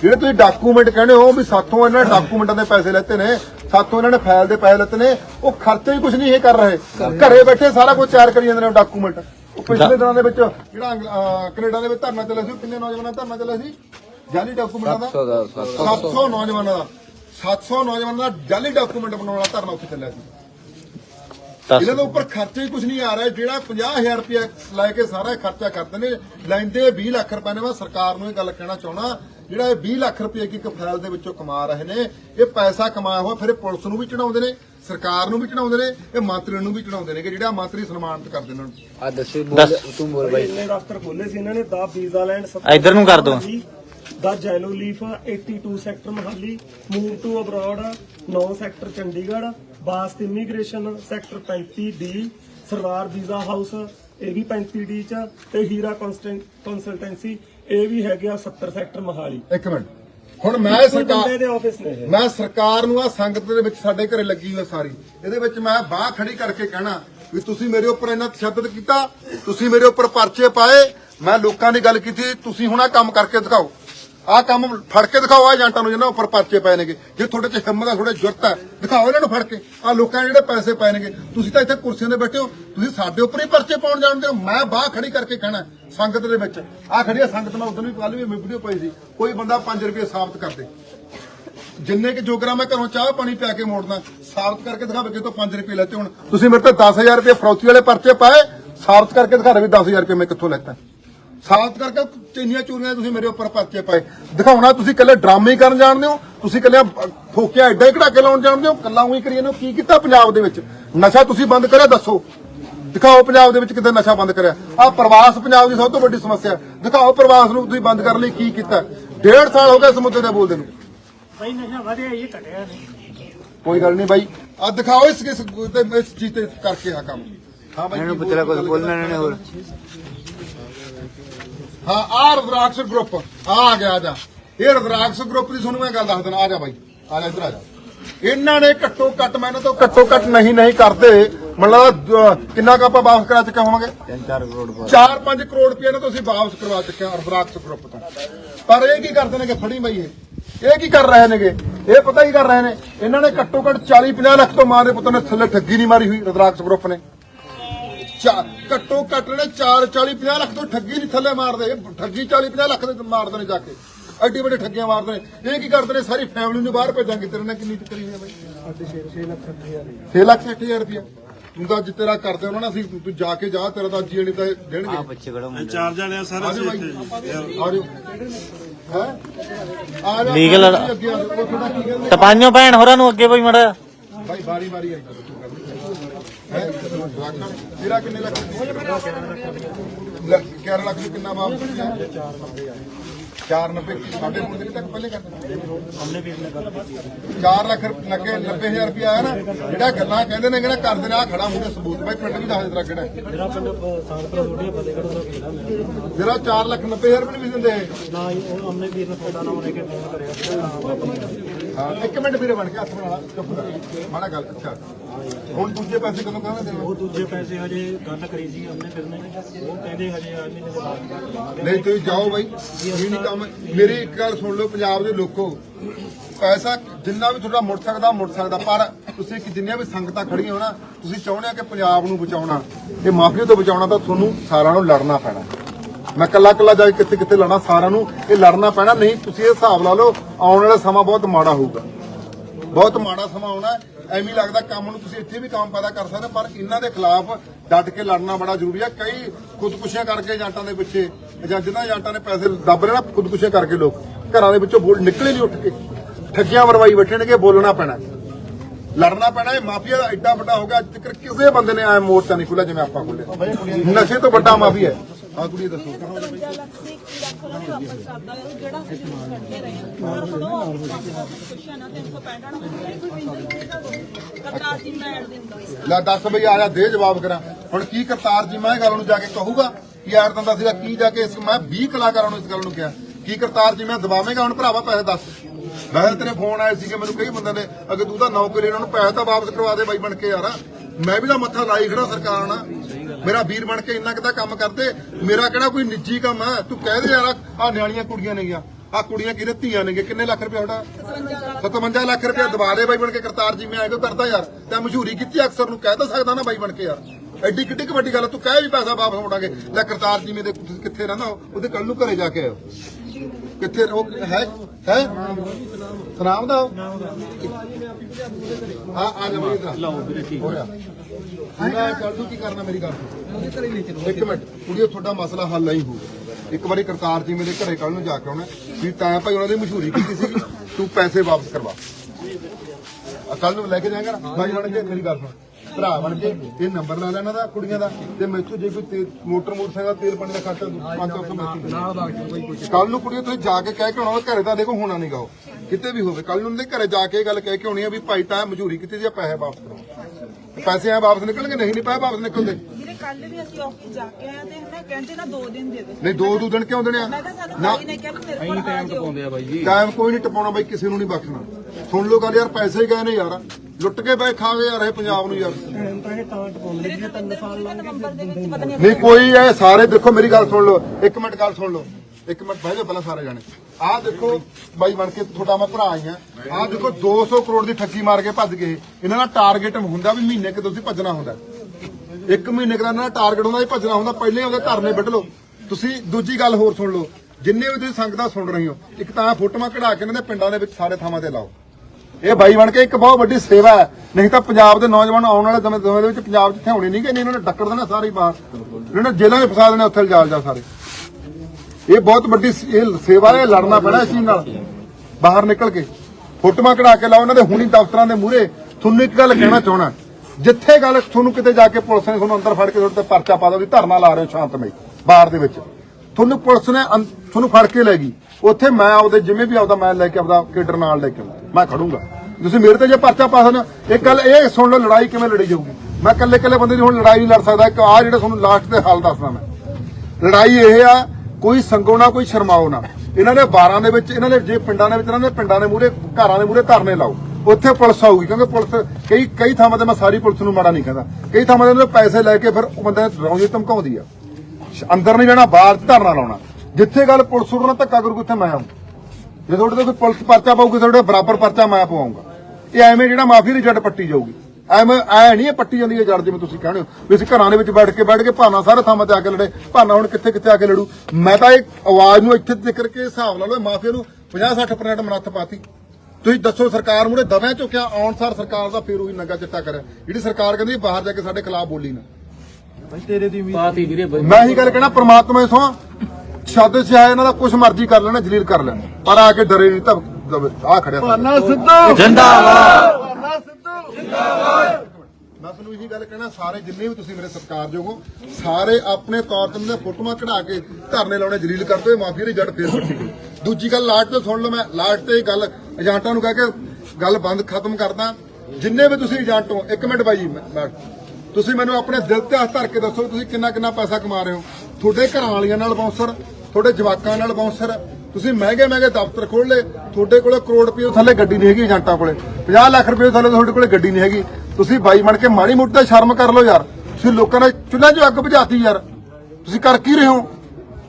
ਜਿਹੜੇ ਤੁਸੀਂ ਡਾਕੂਮੈਂਟ ਕਹਿੰਦੇ ਹੋ ਵੀ ਸਾਥੋਂ ਇਹਨਾਂ ਨੇ ਡਾਕੂਮੈਂਟਾਂ ਦੇ ਪੈਸੇ ਲੈਤੇ ਨੇ ਸਾਥੋਂ ਇਹਨਾਂ ਨੇ ਫਾਈਲ ਦੇ ਪੈਸੇ ਲੈਤੇ ਨੇ ਉਹ ਖਰਚੇ ਹੀ ਕੁਝ ਨਹੀਂ ਇਹ ਕਰ ਰਹੇ। ਘਰੇ ਬੈਠੇ ਸਾਰਾ ਕੁਝ ਤਿਆਰ ਕਰੀ ਜਾਂਦੇ ਨੇ ਡਾਕੂਮੈਂਟ ਉਹ ਪਿਛਲੇ ਦਿਨਾਂ ਦੇ ਵਿੱਚ ਜਿਹੜਾ ਕੈਨੇਡਾ ਦੇ ਵਿੱਚ ਧਰਨਾ ਚੱਲਿਆ ਸੀ ਕਿੰਨੇ ਨੌਜਵਾਨਾਂ ਦਾ ਧਰਨਾ ਚੱਲਿਆ ਸੀ? ਜਾਲੀ ਡਾਕੂਮੈਂਟਾਂ ਦਾ? 700 ਨੌਜਵਾਨਾਂ ਦਾ। 700 ਨੌਜਵਾਨਾਂ ਦਾ ਜਾਲੀ ਡਾਕੂਮੈਂਟ ਬਣਾਉਣ ਵਾਲਾ ਧਰਨਾ ਉੱਥੇ ਚੱਲਿਆ ਸੀ। ਇਹਨਾਂ ਦੇ ਉੱਪਰ ਖਰਚੇ ਹੀ ਕੁਝ ਨਹੀਂ ਆ ਰਿਹਾ ਜਿਹੜਾ 50000 ਰੁਪਏ ਲੈ ਕੇ ਸਾਰਾ ਖਰਚਾ ਕਰਦੇ ਨੇ ਲੈਂਦੇ 20 ਲੱਖ ਰੁਪਏ ਨੇ ਮੈਂ ਸਰਕਾਰ ਨੂੰ ਇਹ ਗੱਲ ਕਹਿਣਾ ਚਾਹੁੰਦਾ ਜਿਹੜਾ ਇਹ 20 ਲੱਖ ਰੁਪਏ ਇੱਕ ਇੱਕ ਫਾਈਲ ਦੇ ਵਿੱਚੋਂ ਕਮਾ ਰਹੇ ਨੇ ਇਹ ਪੈਸਾ ਕਮਾਇਆ ਹੋਇਆ ਫਿਰ ਪੁਲਿਸ ਨੂੰ ਵੀ ਚੜਾਉਂਦੇ ਨੇ ਸਰਕਾਰ ਨੂੰ ਵੀ ਚੜਾਉਂਦੇ ਨੇ ਇਹ ਮੰਤਰੀ ਨੂੰ ਵੀ ਚੜਾਉਂਦੇ ਨੇ ਕਿ ਜਿਹੜਾ ਮੰਤਰੀ ਸਨਮਾਨਿਤ ਕਰਦੇ ਨੇ ਉਹਨਾਂ ਨੂੰ। ਦੱਸ ਤੂੰ ਬੋਲ ਬਾਈ। ਇੰਨੇ ਦਫ਼ਤਰ ਖੋਲੇ ਸੀ ਇਹਨਾਂ ਨੇ ਦਾ ਵੀਜ਼ਾ ਲੈਂਡ ਇੱਧਰ ਨੂੰ ਕਰ ਦਿਓ। ਦਾ yellow leaf 82 sector Mohali move to abroad 9 sector Chandigarh ਬਾਸਤ immigration sector 35 D Sardar visa house ਇਹ ਵੀ 35 ਡੀ ਚ ਤੇ ਹੀਰਾ ਕੰਸਲਟੈਂਸੀ ਇਹ ਵੀ ਹੈਗੇ ਆ 70 ਸੈਕਟਰ ਮਹਾਲੀ। ਇੱਕ ਮਿੰਟ। ਹੁਣ ਮੈਂ ਸਰਕਾਰ ਦੇ ਆਫਿਸ ਨੇ। ਮੈਂ ਸਰਕਾਰ ਨੂੰ ਆ ਸੰਗਤ ਦੇ ਵਿੱਚ ਸਾਡੇ ਘਰੇ ਲੱਗੀ ਹੋਈ ਸਾਰੀ। ਇਹਦੇ ਵਿੱਚ ਮੈਂ ਬਾਹ ਖੜੀ ਕਰਕੇ ਕਹਿਣਾ ਵੀ ਤੁਸੀਂ ਮੇਰੇ ਉੱਪਰ ਇੰਨਾ ਤਸ਼ੱਦਦ ਕੀਤਾ ਤੁਸੀਂ ਮੇਰੇ ਉੱਪਰ ਪਰਚੇ ਪਾਏ ਮੈਂ ਲੋਕਾਂ ਦੀ ਗੱਲ ਕੀਤੀ ਤੁਸੀਂ ਹੁਣ ਆ ਕੰਮ ਕਰਕੇ ਦਿਖਾਓ। ਆਹ ਕੰਮ ਫੜ ਕੇ ਦਿਖਾਓ, ਆ ਏਜੰਟਾਂ ਨੂੰ ਜਿਹਨਾਂ ਉੱਪਰ ਪਰਚੇ ਪਏ ਨੇਗੇ। ਜੇ ਤੁਹਾਡੇ 'ਚ ਹਿੰਮਤ ਆ, ਤੁਹਾਡੇ ਜੁਰਤ ਹੈ ਦਿਖਾਓ ਇਹਨਾਂ ਨੂੰ ਫੜ ਕੇ। ਆ ਲੋਕਾਂ ਦੇ ਜਿਹੜੇ ਪੈਸੇ ਪਏ ਨੇਗੇ, ਤੁਸੀਂ ਤਾਂ ਇੱਥੇ ਕੁਰਸੀਆਂ ਤੇ ਬੈਠੇ ਹੋ, ਤੁਸੀਂ ਸਾਡੇ ਉੱਪਰ ਹੀ ਪਰਚੇ ਪਾਉਣ ਜਾਣਦੇ ਹੋ। ਮੈਂ ਬਾਹ ਖੜੀ ਕਰਕੇ ਕਹਿਣਾ, ਸੰਗਤ ਦੇ ਵਿੱਚ। ਆ ਖੜੀ ਆ ਸੰਗਤ ਨਾਲ ਉਦੋਂ ਵੀ ਕੱਲ ਵੀ ਵੀਡੀਓ ਪਾਈ ਸੀ। ਕੋਈ ਬੰਦਾ 5 ਰੁਪਏ ਸਾਬਤ ਕਰ ਦੇ। ਜਿੰਨੇ ਕਿ ਜੋਗਰਾ ਮੈਂ ਘਰੋਂ ਚਾਹ ਪਾਣੀ ਪਿਆ ਕੇ ਮੋੜਦਾ ਸਾਬਤ ਕਰਕੇ ਦਿਖਾਵੇ ਕਿ ਤੋਂ 5 ਰੁਪਏ ਲੈਤੇ ਹੁਣ। ਤੁਸੀਂ ਮੇਰੇ ਤੋਂ 10000 ਰੁਪਏ ਫਰੌਤੀ ਵਾਲੇ ਪਰਚੇ ਪਾਏ, ਸਾਬਤ ਕਰਕੇ ਦਿਖਾ ਦੇ ਵੀ 10000 ਰੁਪਏ ਮੈਂ ਕਿੱਥੋਂ ਲੈਤਾ। ਸਾਬਤ ਕਰਕੇ ਚੀਨੀਆਂ ਚੂਰੀਆਂ ਤੁਸੀਂ ਮੇਰੇ ਉੱਪਰ ਪਰਚੇ ਪਾਏ। ਦਿਖਾਉਣਾ ਤੁਸੀਂ ਕੱਲੇ ਡਰਾਮੇ ਹੀ ਕਰਨ ਜਾਣਦੇ ਹੋ ਤੁਸੀਂ ਕੱਲੇ ਠੋਕਿਆ ਐਡਾ ਹੀ ਕਢਾ ਕੇ ਲਾਉਣ ਜਾਣਦੇ ਹੋ ਕੱਲਾ ਉਹੀ ਕਰੀ ਜਾਂਦੇ ਹੋ। ਕੀ ਕੀਤਾ ਪੰਜਾਬ ਦੇ ਵਿੱਚ? ਨਸ਼ਾ ਤੁਸੀਂ ਬੰਦ ਕਰਿਆ ਦੱਸੋ। ਦਿਖਾਓ ਪੰਜਾਬ ਦੇ ਵਿੱਚ ਕਿੱਥੇ ਨਸ਼ਾ ਬੰਦ ਕਰਿਆ। ਆ ਪ੍ਰਵਾਸ ਪੰਜਾਬ ਦੀ ਸਭ ਤੋਂ ਵੱਡੀ ਸਮੱਸਿਆ। ਦਿਖਾਓ ਪ੍ਰਵਾਸ ਨੂੰ ਤੁਸੀਂ ਬੰਦ ਕਰਨ ਲਈ ਕੀ ਕੀਤਾ। ਡੇਢ ਸਾਲ ਹੋ ਗਏ ਇਸ ਮੁੱਦੇ ਤੇ ਬੋਲਦੇ ਨੂੰ। ਬਾਈ ਨਸ਼ਾ ਵਧਿਆ ਇਹ ਘਟਿਆ ਨਹੀਂ। ਕੋਈ ਗੱਲ ਨਹੀਂ ਬਾਈ। ਆ ਦਿਖਾਓ ਇਸ ਕਿਸ ਤੇ ਇਸ ਚੀਜ਼ ਤੇ ਕਰਕੇ ਆ ਕੰਮ। ਹਾਂ ਬਾਈ ਇਹਨਾਂ ਨੂੰ ਕੀ ਪੁੱਛ ਲੈ ਕੁਝ ਬੋਲਣਾ ਇਹਨਾਂ ਨੇ ਹੋਰ। ਹਾਂ ਆ ਰੁਦਰਾਕਸ਼ ਗਰੁੱਪ ਆ ਆ ਗਿਆ ਆ ਜਾ ਇਹ ਰੁਦਰਾਕਸ਼ ਗਰੁੱਪ ਦੀ ਤੁਹਾਨੂੰ ਮੈਂ ਗੱਲ ਦੱਸ ਦਿੰਦਾ ਆ ਜਾ ਬਾਈ ਆ ਜਾ ਇੱਧਰ ਆ ਜਾ। ਇਹਨਾਂ ਨੇ ਘੱਟੋ ਘੱਟ ਮੈਂ ਇਹਨਾਂ ਤੋਂ ਘੱਟੋ ਘੱਟ ਨਹੀਂ ਨਹੀਂ ਕਰਦੇ। ਮਤਲਬ ਕਿੰਨਾ ਕੁ ਆਪਾਂ ਵਾਪਸ ਕਰਾ ਚੁੱਕੇ ਹੋਵਾਂਗੇ? 3-4 ਕਰੋੜ ਬਾਅਦ। 4-5 ਕਰੋੜ ਰੁਪਏ ਇਹਨਾਂ ਤੋਂ ਅਸੀਂ ਵਾਪਸ ਕਰਵਾ ਚੁੱਕੇ ਹਾਂ ਰੁਦਰਾਕਸ਼ ਗਰੁੱਪ ਤੋਂ। ਪਰ ਇਹ ਕੀ ਕਰਦੇ ਨੇਗੇ? ਫੜੀ ਬਈ ਇਹ। ਇਹ ਕੀ ਕਰ ਰਹੇ ਨੇਗੇ? ਇਹ ਪਤਾ ਕੀ ਕਰ ਰਹੇ ਨੇ? ਇਹਨਾਂ ਨੇ ਘੱਟੋ ਘੱਟ 40-50 ਲੱਖ ਤੋਂ ਮਾਂ ਦੇ ਪੁੱਤ ਨੇ ਥੱਲੇ ਠੱਗੀ ਨਹੀਂ ਮਾਰੀ ਹੋਈ ਰੁਦਰਾਕਸ਼ ਗਰੁੱਪ ਨੇ। ਚਾ- ਘੱਟੋ ਘੱਟ ਨੇ 4 40 50 ਲੱਖ ਤੋਂ ਠੱਗੀ ਨਹੀਂ ਥੱਲੇ ਮਾਰਦੇ। ਠੱਗੀ 40 50 ਲੱਖ ਦੇ ਮਾਰਦੇ ਨੇ ਜਾ ਕੇ। ਐਡੀ ਵੱਡੇ ਠੱਗੀਆਂ ਮਾਰਦੇ ਨੇ। ਇਹ ਕੀ ਕਰਦੇ ਨੇ? ਸਾਰੀ ਫੈਮਿਲੀ ਨੂੰ ਬਾਹਰ ਭੇਜਾਂਗੇ। ਤੇਰੇ ਨਾਲ ਕਿੰਨੀ ਹੋਈ ਹੈ ਬਾਈ? 6 ਲੱਖ 6 ਲੱਖ 60000 ਰੁਪਇਆ ਤੂੰ ਤਾਂ ਅੱਜ ਤੇਰਾ ਕਰਦੇ ਉਹਨਾਂ ਨਾਲ ਅਸੀਂ ਤੂੰ ਜਾ ਕੇ ਜਾ ਤੇਰਾ ਤਾਂ ਜੀ ਨਹੀਂ ਤਾਂ ਆ ਦੇਣਗੇ ਬੱਚੇ ਖੜਾ ਮੁੰਡਾ? ਚਾਰ ਜਣੇ ਸਾਰੇ ਆ ਜਾਓ ਬਾਈ ਆ। ਆ ਆ ਕਹਿੰਦੇ? ਤਪਾਈਓ ਭੈਣ ਹੋਰਾਂ ਨੂੰ ਅੱਗੇ ਬਈ ਮੜਾ। ਭਾਈ ਬਾਰੀ ਬਾਰੀ ਆਈ ਤੇਰਾ ਕਿੰਨੇ ਲੱਖ? ਲੈ 11 ਲੱਖ ਨੂੰ ਕਿੰਨਾ ਮਾਫ ਕੀਤਾ? 490 ਕੀ ਸਾਡੇ ਮੁੰਡੇ ਨੇ ਤੱਕ ਪਹਿਲੇ ਕਰਦੇ ਹਮਨੇ ਵੀ ਇਹਨੇ ਗੱਲ ਕੀਤੀ 4 ਲੱਖ ਨੱਕੇ 90000 ਰੁਪਏ ਆਇਆ ਨਾ ਜਿਹੜਾ ਗੱਲਾਂ ਕਹਿੰਦੇ ਨੇ ਕਹਿੰਦਾ ਕਰਦੇ ਨੇ ਆ ਖੜਾ ਮੁੰਡੇ ਸਬੂਤ ਭਾਈ ਪਿੰਡ ਵੀ ਦੱਸ ਦੇ ਤਰਾ ਕਿਹੜਾ ਮੇਰਾ ਪਿੰਡ ਸਾਧਪੁਰ ਰੋੜੀ ਫਤਿਹਗੜ੍ਹ ਸਾਹਿਬ ਕਿਹੜਾ ਮੇਰਾ ਜਿਹੜਾ 4 ਲੱਖ 90000 ਰੁਪਏ ਨਹੀਂ ਦਿੰਦੇ। ਨਾ ਉਹ ਹਮਨੇ ਵੀਰ ਨੇ ਫੋਟਾ ਨਾ ਉਹਨੇ ਕਿ ਫੋਨ ਕਰਿਆ। ਇੱਕ ਮਿੰਟ ਵੀਰੇ ਬਣ ਕੇ ਹੱਥ ਬਣਾ ਮਾੜਾ ਗੱਲ ਅੱਛਾ। ਹੁਣ ਦੂਜੇ ਪੈਸੇ ਕਦੋਂ ਕਹਾਂ ਦੇ ਉਹ ਦੂਜੇ ਪੈਸੇ ਹਜੇ ਗੱਲ ਕਰੀ ਸੀ ਉਹਨੇ ਫਿਰ ਨੇ। ਉਹ ਕਹਿੰਦੇ ਹਜੇ ਆਦਮੀ ਦੇ ਬਾਅਦ ਨਹੀਂ ਤੁਸੀਂ ਜਾਓ ਬਾਈ। ਇਹ ਨਹੀਂ ਕੰਮ। ਮੇਰੀ ਇੱਕ ਗੱਲ ਸੁਣ ਲਓ ਪੰਜਾਬ ਦੇ ਲੋਕੋ। ਪੈਸਾ ਜਿੰਨਾ ਵੀ ਤੁਹਾਡਾ ਮੁੜ ਸਕਦਾ ਮੁੜ ਸਕਦਾ। ਪਰ ਤੁਸੀਂ ਕਿ ਜਿੰਨੀਆਂ ਵੀ ਸੰਗਤਾਂ ਖੜੀਆਂ ਹੋ ਨਾ ਤੁਸੀਂ ਚਾਹੁੰਦੇ ਆ ਕਿ ਪੰਜਾਬ ਨੂੰ ਬਚਾਉਣਾ। ਤੇ ਮਾਫੀਆ ਤੋਂ ਬਚਾਉਣਾ ਤਾਂ ਤੁਹਾਨੂੰ ਸਾਰਿਆਂ ਨੂੰ ਲੜਨਾ ਪੈਣਾ। ਮੈਂ ਕੱਲਾ ਕੱਲਾ ਜਾ ਕੇ ਕਿੱਥੇ ਕਿੱਥੇ ਲੜਨਾ, ਸਾਰਿਆਂ ਨੂੰ ਇਹ ਲੜਨਾ ਪੈਣਾ, ਨਹੀਂ ਤੁਸੀਂ ਇਹ ਹਿਸਾਬ ਲਾ ਲਓ, ਆਉਣ ਵਾਲਾ ਸਮਾਂ ਬਹੁਤ ਮਾੜਾ ਹੋਊਗਾ। ਬਹੁਤ ਮਾੜਾ ਸਮਾਂ ਆਉਣਾ ਐਵੇਂ ਲੱਗਦਾ ਕੰਮ ਨੂੰ ਤੁਸੀਂ ਇੱਥੇ ਵੀ ਕੰਮ ਪੈਦਾ ਕਰ ਸਕਦੇ ਪਰ ਇਹਨਾਂ ਦੇ ਖਿਲਾਫ ਡਟ ਕੇ ਲੜਨਾ ਬੜਾ ਜ਼ਰੂਰੀ ਹੈ। ਕਈ ਖੁਦਕੁਸ਼ੀਆਂ ਕਰਕੇ ਏਜੰਟਾਂ ਦੇ ਪਿੱਛੇ, ਜਾਂ ਜਿਨ੍ਹਾਂ ਏਜੰਟਾਂ ਨੇ ਪੈਸੇ ਦੱਬ ਲੈਣਾ ਖੁਦਕੁਸ਼ੀਆਂ ਕਰਕੇ ਲੋਕ ਘਰਾਂ ਦੇ ਵਿੱਚੋਂ ਬੋਲ ਨਿਕਲੇ ਨਹੀਂ ਉੱਠ ਕੇ। ਠੱਗੀਆਂ ਵਰਵਾਈ ਬੈਠੇ ਨੇਗੇ ਬੋਲਣਾ ਪੈਣਾ ਲੜਨਾ ਪੈਣਾ ਇਹ ਮਾਫੀਆ ਦਾ ਐਡਾ ਵੱਡਾ ਹੋ ਗਿਆ, ਅੱਜ ਤੱਕ ਕਿਸੇ ਬੰਦੇ ਨੇ ਐ ਮੋਰਚਾ ਨਹੀਂ ਖੁੱਲਿਆ ਜਿਵੇਂ ਆਪਾਂ ਖੁੱਲੇ ਨਸ਼ੇ ਤੋਂ ਵੱਡਾ ਮਾਫੀਆ ਹੈ। ਆ ਕੁੜੀ ਦੱਸੋ ਲੈ ਆ ਜਾ ਦੇ ਜਵਾਬ ਕਰਾਂ। ਹੁਣ ਕੀ ਕਰਤਾਰ ਜੀ ਮੈਂ ਇਹ ਗੱਲ ਨੂੰ ਜਾ ਕੇ ਕਹੂਗਾ ਕਿ ਯਾਰ ਦੰਦਾ ਸੀਗਾ ਕੀ ਜਾ ਕੇ ਇਸ ਮੈਂ 20 ਕਲਾਕਾਰਾਂ ਨੂੰ ਇਸ ਗੱਲ ਨੂੰ ਕਿਹਾ। ਕੀ ਕਰਤਾਰ ਜੀ ਮੈਂ ਦਬਾਵੇਂਗਾ? ਹੁਣ ਭਰਾਵਾ ਪੈਸੇ ਦੱਸ। ਮੈਂ ਤੇਰੇ ਫੋਨ ਆਏ ਸੀਗੇ ਮੈਨੂੰ ਕਈ ਬੰਦੇ ਨੇ ਅਗੇ ਤੂੰ ਤਾਂ ਨੌਕਰੀ ਇਹਨਾਂ ਨੂੰ ਪੈਸੇ ਤਾਂ ਵਾਪਸ ਕਰਵਾ ਦੇ ਬਾਈ ਬਣ ਕੇ ਯਾਰ। ਮੈਂ ਵੀ ਤਾਂ ਮੱਥਾ ਲਾਈ ਖੜਾ ਸਰਕਾਰ ਨਾਲ। ਮੇਰਾ ਵੀਰ ਬਣ ਕੇ ਇੰਨਾ ਕਿਤਾ ਕੰਮ ਕਰਦੇ ਮੇਰਾ ਕਿਹੜਾ ਕੋਈ ਨਿੱਜੀ ਕੰਮ ਹੈ ਤੂੰ ਕਹਿ ਦੇ ਯਾਰ ਆ ਨਿਆਣੀਆਂ ਕੁੜੀਆਂ ਨੇ ਗਿਆ। ਆ ਕੁੜੀਆਂ ਕਿਹਦੇ ਧੀਆਂ ਨੇਗੇ ਕਿੰਨੇ ਲੱਖ ਰੁਪਏ ਤੁਹਾਡਾ? 57 ਲੱਖ ਰੁਪਏ ਦਵਾ ਦੇ ਬਾਈ ਬਣ ਕੇ ਕਰਤਾਰ ਜੀ ਮੈਂ ਕਿਉਂ ਕਰਦਾ ਯਾਰ। ਤੇ ਮਸ਼ਹੂਰੀ ਕੀਤੀ ਅਕਸਰ ਨੂੰ ਕਹਿ ਤਾਂ ਸਕਦਾ ਨਾ ਬਾਈ ਬਣ ਕੇ ਯਾਰ। ਐਡੀ ਕਿੱਡੀ ਵੱਡੀ ਗੱਲ ਆ, ਤੂੰ ਕਹਿ ਵੀ ਪੈਸਾ ਵਾਪਸ ਮੋੜਾਂਗੇ ਲੈ ਕਰਤਾਰ ਜੀ ਮੇਰੇ ਕਿੱਥੇ ਰਹਿੰਦਾ ਉਹਦੇ ਕੱਲ ਨੂੰ ਘਰੇ ਜਾ ਕੇ ਆਇਓ। ਕਿੱਥੇ ਉਹ ਹੈ? ਹੈ? ਸਨਾਮ ਦਾ ਆ ਆ ਜਾ ਬਈ ਲਓ ਵੀਰੇ ਠੀਕ ਹੋਇਆ ਮੈਂ ਕੱਲ ਨੂੰ ਕੀ ਕਰਨਾ ਮੇਰੀ ਗੱਲ ਸੁਣ। ਇੱਕ ਮਿੰਟ ਕੁੜੀਓ ਤੁਹਾਡਾ ਮਸਲਾ ਹੱਲ ਨਹੀਂ ਹੋਊਗਾ ਇੱਕ ਵਾਰੀ ਕਰਤਾਰ ਜੀ ਮੇਰੇ ਘਰੇ ਕੱਲ ਨੂੰ ਜਾ ਕੇ ਆਉਣਾ। ਵੀ ਤਾਂ ਭਾਈ ਉਹਨਾਂ ਦੀ ਮਸ਼ਹੂਰੀ ਕੀਤੀ ਸੀ ਤੂੰ ਪੈਸੇ ਵਾਪਸ ਕਰਵਾ। ਕੱਲ ਨੂੰ ਲੈ ਕੇ ਜਾਏਗਾ ਨਾ? ਭਾਈ ਬਣ ਕੇ ਮੇਰੀ ਗੱਲ ਸੁਣ। ਭਰਾ ਬਣ ਕੇ ਇਹ ਨੰਬਰ ਲਾ ਲੈਣਾ ਦਾ ਕੁੜੀਆਂ ਦਾ ਤੇ ਮੈਥੋਂ ਜੇ ਕੋਈ ਮੋਟਰ ਮੋਟਰਸਾਈਕਲ ਦਾ ਤੇਲ ਪਾਣੀ ਦਾ ਖਰਚਾ 500 ਤੋਂ ਮੈਥੋਂ ਕੱਲ ਨੂੰ ਕੁੜੀਓ ਤੁਸੀਂ ਜਾ ਕੇ ਕਹਿ ਕੇ ਆਉਣਾ ਘਰੇ ਤਾਂ ਦੇਖੋ ਹੋਣਾ ਨਹੀਂ ਗਾ ਉਹ। ਕਿਤੇ ਵੀ ਹੋਵੇ ਕੱਲ ਨੂੰ ਉਹਦੇ ਘਰੇ ਜਾ ਕੇ ਇਹ ਗੱਲ ਕਹਿ ਕੇ ਆਉਣੀ ਆ ਵੀ ਭਾਈ ਤਾਂ ਮਜ਼ਦੂਰੀ ਕੀਤੀ ਆ ਪੈਸੇ ਵਾਪਸ ਕਰੋ। ਪੈਸੇ ਆ ਵਾਪਸ ਨਿਕਲਣਗੇ? ਨਹੀਂ ਨਹੀਂ ਪੈਸੇ ਵਾਪਸ ਨਿਕਲਦੇ। ਵੀਰੇ ਕੱਲ ਵੀ ਅਸੀਂ ਆਫਿਸ ਜਾ ਕੇ ਆਏ ਤੇ ਹਨਾ ਕਹਿੰਦੇ ਨਾ ਦੋ ਦਿਨ ਦੇ ਦੇ ਨਹੀਂ ਦੋ ਦੋ ਦਿਨ ਕਿਉਂ ਦੇਣੇ ਮੈਂ ਆ ਕਿਹਾ ਸਾਨੂੰ ਨਾ ਭਾਈ ਨੇ ਕਿਹਾ ਵੀ ਮੇਰੇ ਕੋਲ ਟਾਈਮ ਟਪਾਉਂਦੇ ਆ ਟਾਈਮ ਕੋਈ ਨਹੀਂ ਟਪਾਉਣਾ ਬਾਈ ਕਿਸੇ ਨੂੰ ਨਹੀਂ ਬਖਸ਼ਣਾ। ਸੁਣ ਲਓ ਗੱਲ ਯਾਰ ਪੈਸੇ ਹੀ ਗਏ ਨੇ ਯਾਰ। ਲੁੱਟ ਕੇ ਬੈ ਖਾ ਯਾਰ ਇਹ ਪੰਜਾਬ ਨੂੰ ਯਾਰ। ਨਹੀਂ, ਕੋਈ ਇਹ ਸਾਰੇ ਦੇਖੋ, ਮੇਰੀ ਗੱਲ ਸੁਣ ਲਓ। ਇੱਕ ਮਿੰਟ ਗੱਲ ਸੁਣ ਲਓ। ਇੱਕ ਮਿੰਟ ਬਹਿ ਜਾਓ ਪਹਿਲਾਂ ਸਾਰੇ ਜਾਣੇ। ਆਹ ਦੇਖੋ, ਬਾਈ ਬਣ ਕੇ ਤੁਹਾਡਾ ਮੈਂ ਭਰਾ ਆਈ ਆਹ ਦੇਖੋ 200 ਕਰੋੜ ਦੀ ਠੱਗੀ ਮਾਰ ਕੇ ਭੱਜ ਗਏ। ਇਹਨਾਂ ਦਾ ਟਾਰਗੇਟ ਹੁੰਦਾ ਵੀ ਮਹੀਨੇ ਕਿ ਤੁਸੀਂ ਭੱਜਣਾ ਹੁੰਦਾ। ਇੱਕ ਮਹੀਨੇ ਦਾ ਇਹਨਾਂ ਦਾ ਟਾਰਗੇਟ ਹੁੰਦਾ ਵੀ ਭੱਜਣਾ ਹੁੰਦਾ, ਪਹਿਲੇ ਉਹਦੇ ਧਰਨੇ ਵੱਢ ਲਓ। ਤੁਸੀਂ ਦੂਜੀ ਗੱਲ ਹੋਰ ਸੁਣ ਲਓ। ਜਿੰਨੇ ਵੀ ਤੁਸੀਂ ਸੰਗਤਾਂ ਸੁਣ ਰਹੀ ਹੋ, ਇੱਕ ਤਾਂ ਫੋਟੋਆਂ ਕਢਾ ਕੇ ਇਹਨਾਂ ਦੇ ਪਿੰਡਾਂ ਦੇ ਵਿੱਚ ਸਾਰੇ ਥਾਵਾਂ ਤੇ ਲਾਓ। ਇਹ ਬਾਈ ਬਣ ਕੇ ਇੱਕ ਬਹੁਤ ਵੱਡੀ ਸੇਵਾ ਹੈ। ਨਹੀਂ ਤਾਂ ਪੰਜਾਬ ਦੇ ਨੌਜਵਾਨ ਆਉਣ ਵਾਲੇ ਸਮੇਂ ਦੇ ਵਿੱਚ ਪੰਜਾਬ 'ਚ ਇੱਥੇ ਹੋਣੇ ਨਹੀਂ ਕਿ ਇਹਨਾਂ ਨੇ ਡੱਕਰ ਦੇਣਾ ਸਾਰੇ ਬਾਹਰ ਇਹਨਾਂ ਨੇ ਜੇਲ੍ਹਾਂ 'ਚ ਫਸਾ ਦੇਣਾ, ਉੱਥੇ ਜਾਲ ਜਾ ਸਾਰੇ। ਇਹ ਬਹੁਤ ਵੱਡੀ ਇਹ ਸੇਵਾ ਹੈ ਲੜਨਾ ਪੈਣਾ ਇਸ ਚੀਜ਼ ਨਾਲ। ਬਾਹਰ ਨਿਕਲ ਕੇ। ਫੋਟੋਆਂ ਕਢਾ ਕੇ ਲਾਓ, ਇਹਨਾਂ ਦੇ ਹੁਣੀ ਦਫ਼ਤਰਾਂ ਦੇ ਮੂਹਰੇ। ਤੁਹਾਨੂੰ ਇੱਕ ਗੱਲ ਕਹਿਣਾ ਚਾਹਣਾ ਜਿੱਥੇ ਗੱਲ ਤੁਹਾਨੂੰ ਕਿਤੇ ਜਾ ਕੇ ਪੁਲਿਸ ਨੇ ਤੁਹਾਨੂੰ ਅੰਦਰ ਫੜ ਕੇ ਤੁਹਾਡੇ ਤੇ ਪਰਚਾ ਪਾ ਦੋ ਵੀ ਧਰਨਾ ਲਾ ਰਹੇ ਹੋ ਸ਼ਾਂਤਮਈ, ਬਾਹਰ ਦੇ ਵਿੱਚ। ਤੁਹਾਨੂੰ ਪੁਲਿਸ ਨੇ ਤੁਹਾਨੂੰ ਫੜ ਕੇ ਲੈ ਗਈ। ਉੱਥੇ ਮੈਂ ਆਪਦੇ ਜਿਵੇਂ ਵੀ ਆਪਦਾ ਮੈਂ ਲੈ ਕੇ ਆਪਦਾ ਕੇਡਰ ਨਾਲ ਲੈ ਕੇ ਆਊਂ। ਮੈਂ ਖੜੂੰਗਾ। ਤੁਸੀਂ ਮੇਰੇ ਤੇ ਜੇ ਪਰਚਾ ਪਾ ਸਕਣ ਇੱਕ ਗੱਲ ਇਹ ਸੁਣ ਲਓ, ਲੜਾਈ ਕਿਵੇਂ ਲੜੀ ਜਾਊਗੀ। ਮੈਂ ਇਕੱਲੇ ਇਕੱਲੇ ਬੰਦੇ ਦੀ ਹੁਣ ਲੜਾਈ ਨਹੀਂ ਲੜ ਸਕਦਾ। ਇੱਕ ਆ ਜਿਹੜਾ ਤੁਹਾਨੂੰ ਲਾਸਟ ਦੇ ਹਾਲ ਦੱਸਦਾ ਮੈਂ। ਲੜਾਈ ਇਹ ਆ, ਕੋਈ ਸੰਗੋ ਨਾ, ਕੋਈ ਸ਼ਰਮਾਓ ਨਾ। ਇਹਨਾਂ ਦੇ ਬਾਰਾਂ ਦੇ ਵਿੱਚ, ਇਹਨਾਂ ਦੇ ਜੇ ਪਿੰਡਾਂ ਦੇ ਵਿੱਚ, ਇਹਨਾਂ ਦੇ ਪਿੰਡਾਂ ਦੇ ਮੂਹਰੇ, ਘਰਾਂ ਦੇ ਮੂਹਰੇ ਧਰਨੇ ਲਾਓ। ਉੱਥੇ ਪੁਲਿਸ ਆਊਗੀ, ਕਿਉਂਕਿ ਪੁਲਿਸ ਕਈ ਕਈ ਥਾਵਾਂ ਤੇ ਮੈਂ ਸਾਰੀ ਪੁਲਿਸ ਨੂੰ ਮਾੜਾ ਨਹੀਂ ਕਹਿੰਦਾ। ਕਈ ਥਾਵਾਂ ਤੇ ਉਹਨਾਂ ਦੇ ਪੈਸੇ ਲੈ ਕੇ ਫਿਰ ਉਹ ਬੰਦੇ ਨੂੰ ਡਰਾਉਂਦੀ ਧਮਕਾਉਂਦੀ ਆ। ਅੰਦਰ ਨਹੀਂ ਜਾਣਾ, ਬਾਹਰ ਧਰਨਾ ਲਾਉਣਾ। ਜਿੱਥੇ ਗੱਲ ਪੁਲਿਸ ਉੜਨਾ ਧੱਕਾ ਕਰੂ ਉੱਥੇ ਮੈਂ ਆਊਂ। ਜੇ ਤੁਹਾਡੇ ਤੇ ਕੋਈ ਪੁਲਿਸ ਪਰਚਾ ਪਾਊਗੀ ਤੁਹਾਡੇ ਬਰਾਬਰ ਪਰਚਾ ਮੈਂ ਪਵਾਉਂਗਾ ਇਹ ਐਵੇਂ ਜਿਹੜਾ ਮਾਫੀ ਦੀ ਜੜ ਪੱਟੀ ਜਾਊਗੀ। ਐਵੇਂ ਐ ਨਹੀਂ ਪੱਟੀ ਜਾਂਦੀ ਹੈ ਜੜ ਜਿਵੇਂ ਤੁਸੀਂ ਕਹਿੰਦੇ ਹੋ। ਵੀ ਅਸੀਂ ਘਰਾਂ ਦੇ ਵਿੱਚ ਬੈਠ ਕੇ ਬੈਠ ਕੇ ਭਾਨਾ ਸਾਰੇ ਥਾਵਾਂ ਤੇ ਆ ਕੇ ਲੜੇ ਭਾਨਾ ਹੁਣ ਕਿੱਥੇ ਕਿੱਥੇ ਆ ਕੇ ਲੜੂ। ਮੈਂ ਤਾਂ ਇਹ ਆਵਾਜ਼ ਨੂੰ ਇੱਥੇ ਜ਼ਿਕਰ ਕੇ ਹਿਸਾਬ ਲਾ ਲਓ ਮਾਫੀਆ ਨੂੰ 50-60% ਮਨੱਥ ਪਾਤੀ। ਤੁਸੀਂ ਦੱਸੋ ਸਰਕਾਰ ਮੂਰੇ ਦਵਿਆਂ ਚੁੱਕਿਆ ਆਉਣ ਸਾਰ ਸਰਕਾਰ ਦਾ ਫੇਰ ਉਹੀ ਨੰਗਾ ਚਿੱਟਾ ਕਰਿਆ। ਜਿਹੜੀ ਸਰਕਾਰ ਕਹਿੰਦੀ ਬਾਹਰ ਜਾ ਕੇ ਸਾਡੇ ਖਿਲਾਫ ਬੋਲੀ ਨਾ। ਮੈਂ ਇਹੀ ਗੱਲ ਕਹਿਣਾ ਪ੍ਰਮਾਤਮਾ ਇਥੋਂ ਸ਼ਬਦ ਸਿਆਏ ਇਹਨਾਂ ਦਾ ਕੁਝ ਮਰਜ਼ੀ ਕਰ ਲੈਣਾ ਜਲੀਲ ਕਰ ਲੈਣਾ। ਪਰ ਆ ਕੇ ਡਰੇ ਨਹੀਂ ਤਾਂ ਆ ਖੜਿਆ ਪਾਨਾ ਸਿੱਧੂ! ਜਿੰਦਾਬਾਦ! ਮੈਂ ਤੁਹਾਨੂੰ ਇਹੀ ਗੱਲ ਕਹਿਣਾ ਸਾਰੇ ਜਿੰਨੇ ਵੀ ਤੁਸੀਂ ਮੇਰੇ ਸਤਿਕਾਰਯੋਗ ਹੋ ਸਾਰੇ ਆਪਣੇ ਤੌਰ ਤੇ ਦੀਆਂ ਫੋਟੋਆਂ ਕਢਾ ਕੇ ਧਰਨੇ ਲਾਉਣੇ ਜਲੀਲ ਕਰਦੇ ਹੋਏ ਮਾਫੀ ਦੀ ਜੜ ਫੇਰ ਪੱਟੀ ਗਈ। ਦੂਜੀ ਗੱਲ ਲਾਟ ਤੇ ਸੁਣ ਲਓ ਮੈਂ ਲਾਟ ਤੇ ਗੱਲ ਏਜੰਟਾਂ ਨੂੰ ਕਹਿ ਕੇ ਗੱਲ ਬੰਦ ਖਤਮ ਕਰਦਾ। ਜਿੰਨੇ ਵੀ ਤੁਸੀਂ ਏਜੰਟ ਹੋ ਇੱਕ ਮਿੰਟ ਬਾਈ ਜੀ ਤੁਸੀਂ ਮੈਨੂੰ ਆਪਣੇ ਦਿਲ ਤੇ ਹੱਥ ਧਰ ਕੇ ਦੱਸੋ ਤੁਸੀਂ ਕਿੰਨਾ ਕਿੰਨਾ ਪੈਸਾ ਕਮਾ ਰਹੇ ਹੋ। ਤੁਹਾਡੇ ਘਰਾਂ ਵਾਲੀਆਂ ਨਾਲ ਬਾਉਂਸਰ ਤੁਹਾਡੇ ਜਵਾਕਾਂ ਨਾਲ ਬਾਉਂਸਰ ਤੁਸੀਂ ਮਹਿੰਗੇ ਮਹਿੰਗੇ ਦਫ਼ਤਰ ਖੋਲ ਲਏ, ਤੁਹਾਡੇ ਕੋਲੇ ਕਰੋੜ ਰੁਪਏ ਥੱਲੇ ਗੱਡੀ ਨਹੀਂ ਹੈਗੀ ਏਜੰਟਾਂ ਕੋਲੇ। 50 ਲੱਖ ਰੁਪਏ ਥੱਲੇ ਤੁਹਾਡੇ ਕੋਲੇ ਗੱਡੀ ਨਹੀਂ ਹੈਗੀ। ਤੁਸੀਂ ਬਾਈ ਬਣ ਕੇ ਮਾੜੀ ਮੋਟੀ ਸ਼ਰਮ ਕਰ ਲਓ ਯਾਰ। ਤੁਸੀਂ ਲੋਕਾਂ ਨੇ ਚੁੱਲ੍ਹਾ 'ਚ ਅੱਗ ਬੁਝਾਤੀ ਯਾਰ। ਤੁਸੀਂ ਕਰ ਕੀ ਰਹੇ ਹੋ?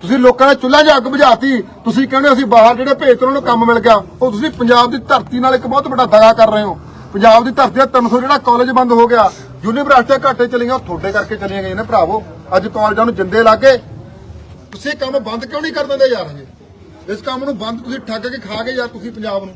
ਤੁਸੀਂ ਲੋਕਾਂ ਨੇ ਚੁੱਲ੍ਹਾ 'ਚ ਅੱਗ ਬੁਝਾਤੀ। ਤੁਸੀਂ ਕਹਿੰਦੇ ਅਸੀਂ ਬਾਹਰ ਜਿਹੜੇ ਭੇਜ ਉਹਨਾਂ ਨੂੰ ਕੰਮ ਮਿਲ ਗਿਆ। ਉਹ ਤੁਸੀਂ ਪੰਜਾਬ ਦੀ ਧਰਤੀ ਨਾਲ ਇੱਕ ਬਹੁਤ ਵੱਡਾ ਦਗਾ ਕਰ ਰਹੇ ਹੋ। ਪੰਜਾਬ ਦੀ ਧਰਤੀ ਦਾ 300 ਜਿਹੜਾ ਕਾਲਜ ਬੰਦ ਹੋ ਗਿਆ। ਯੂਨੀਵਰਸਿਟੀਆਂ ਘਾਟੇ ਚਲੀਆਂ ਤੁਹਾਡੇ ਕਰਕੇ ਚਲੀਆਂ ਗਈਆਂ ਨੇ ਭਰਾਵੋ। ਅੱਜ ਕਾਲਜਾਂ ਨੂੰ ਜਿੰਦੇ ਲੱਗੇ ਤੁਸੀਂ ਇਹ ਕੰਮ ਬੰਦ ਕਿਉਂ ਨਹੀਂ ਕਰ ਦਿੰਦੇ ਯਾਰ ਇਹ? ਇਸ ਕੰਮ ਨੂੰ ਬੰਦ ਤੁਸੀਂ ਠੱਗ ਕੇ ਖਾ ਗਏ ਯਾਰ ਤੁਸੀਂ ਪੰਜਾਬ ਨੂੰ।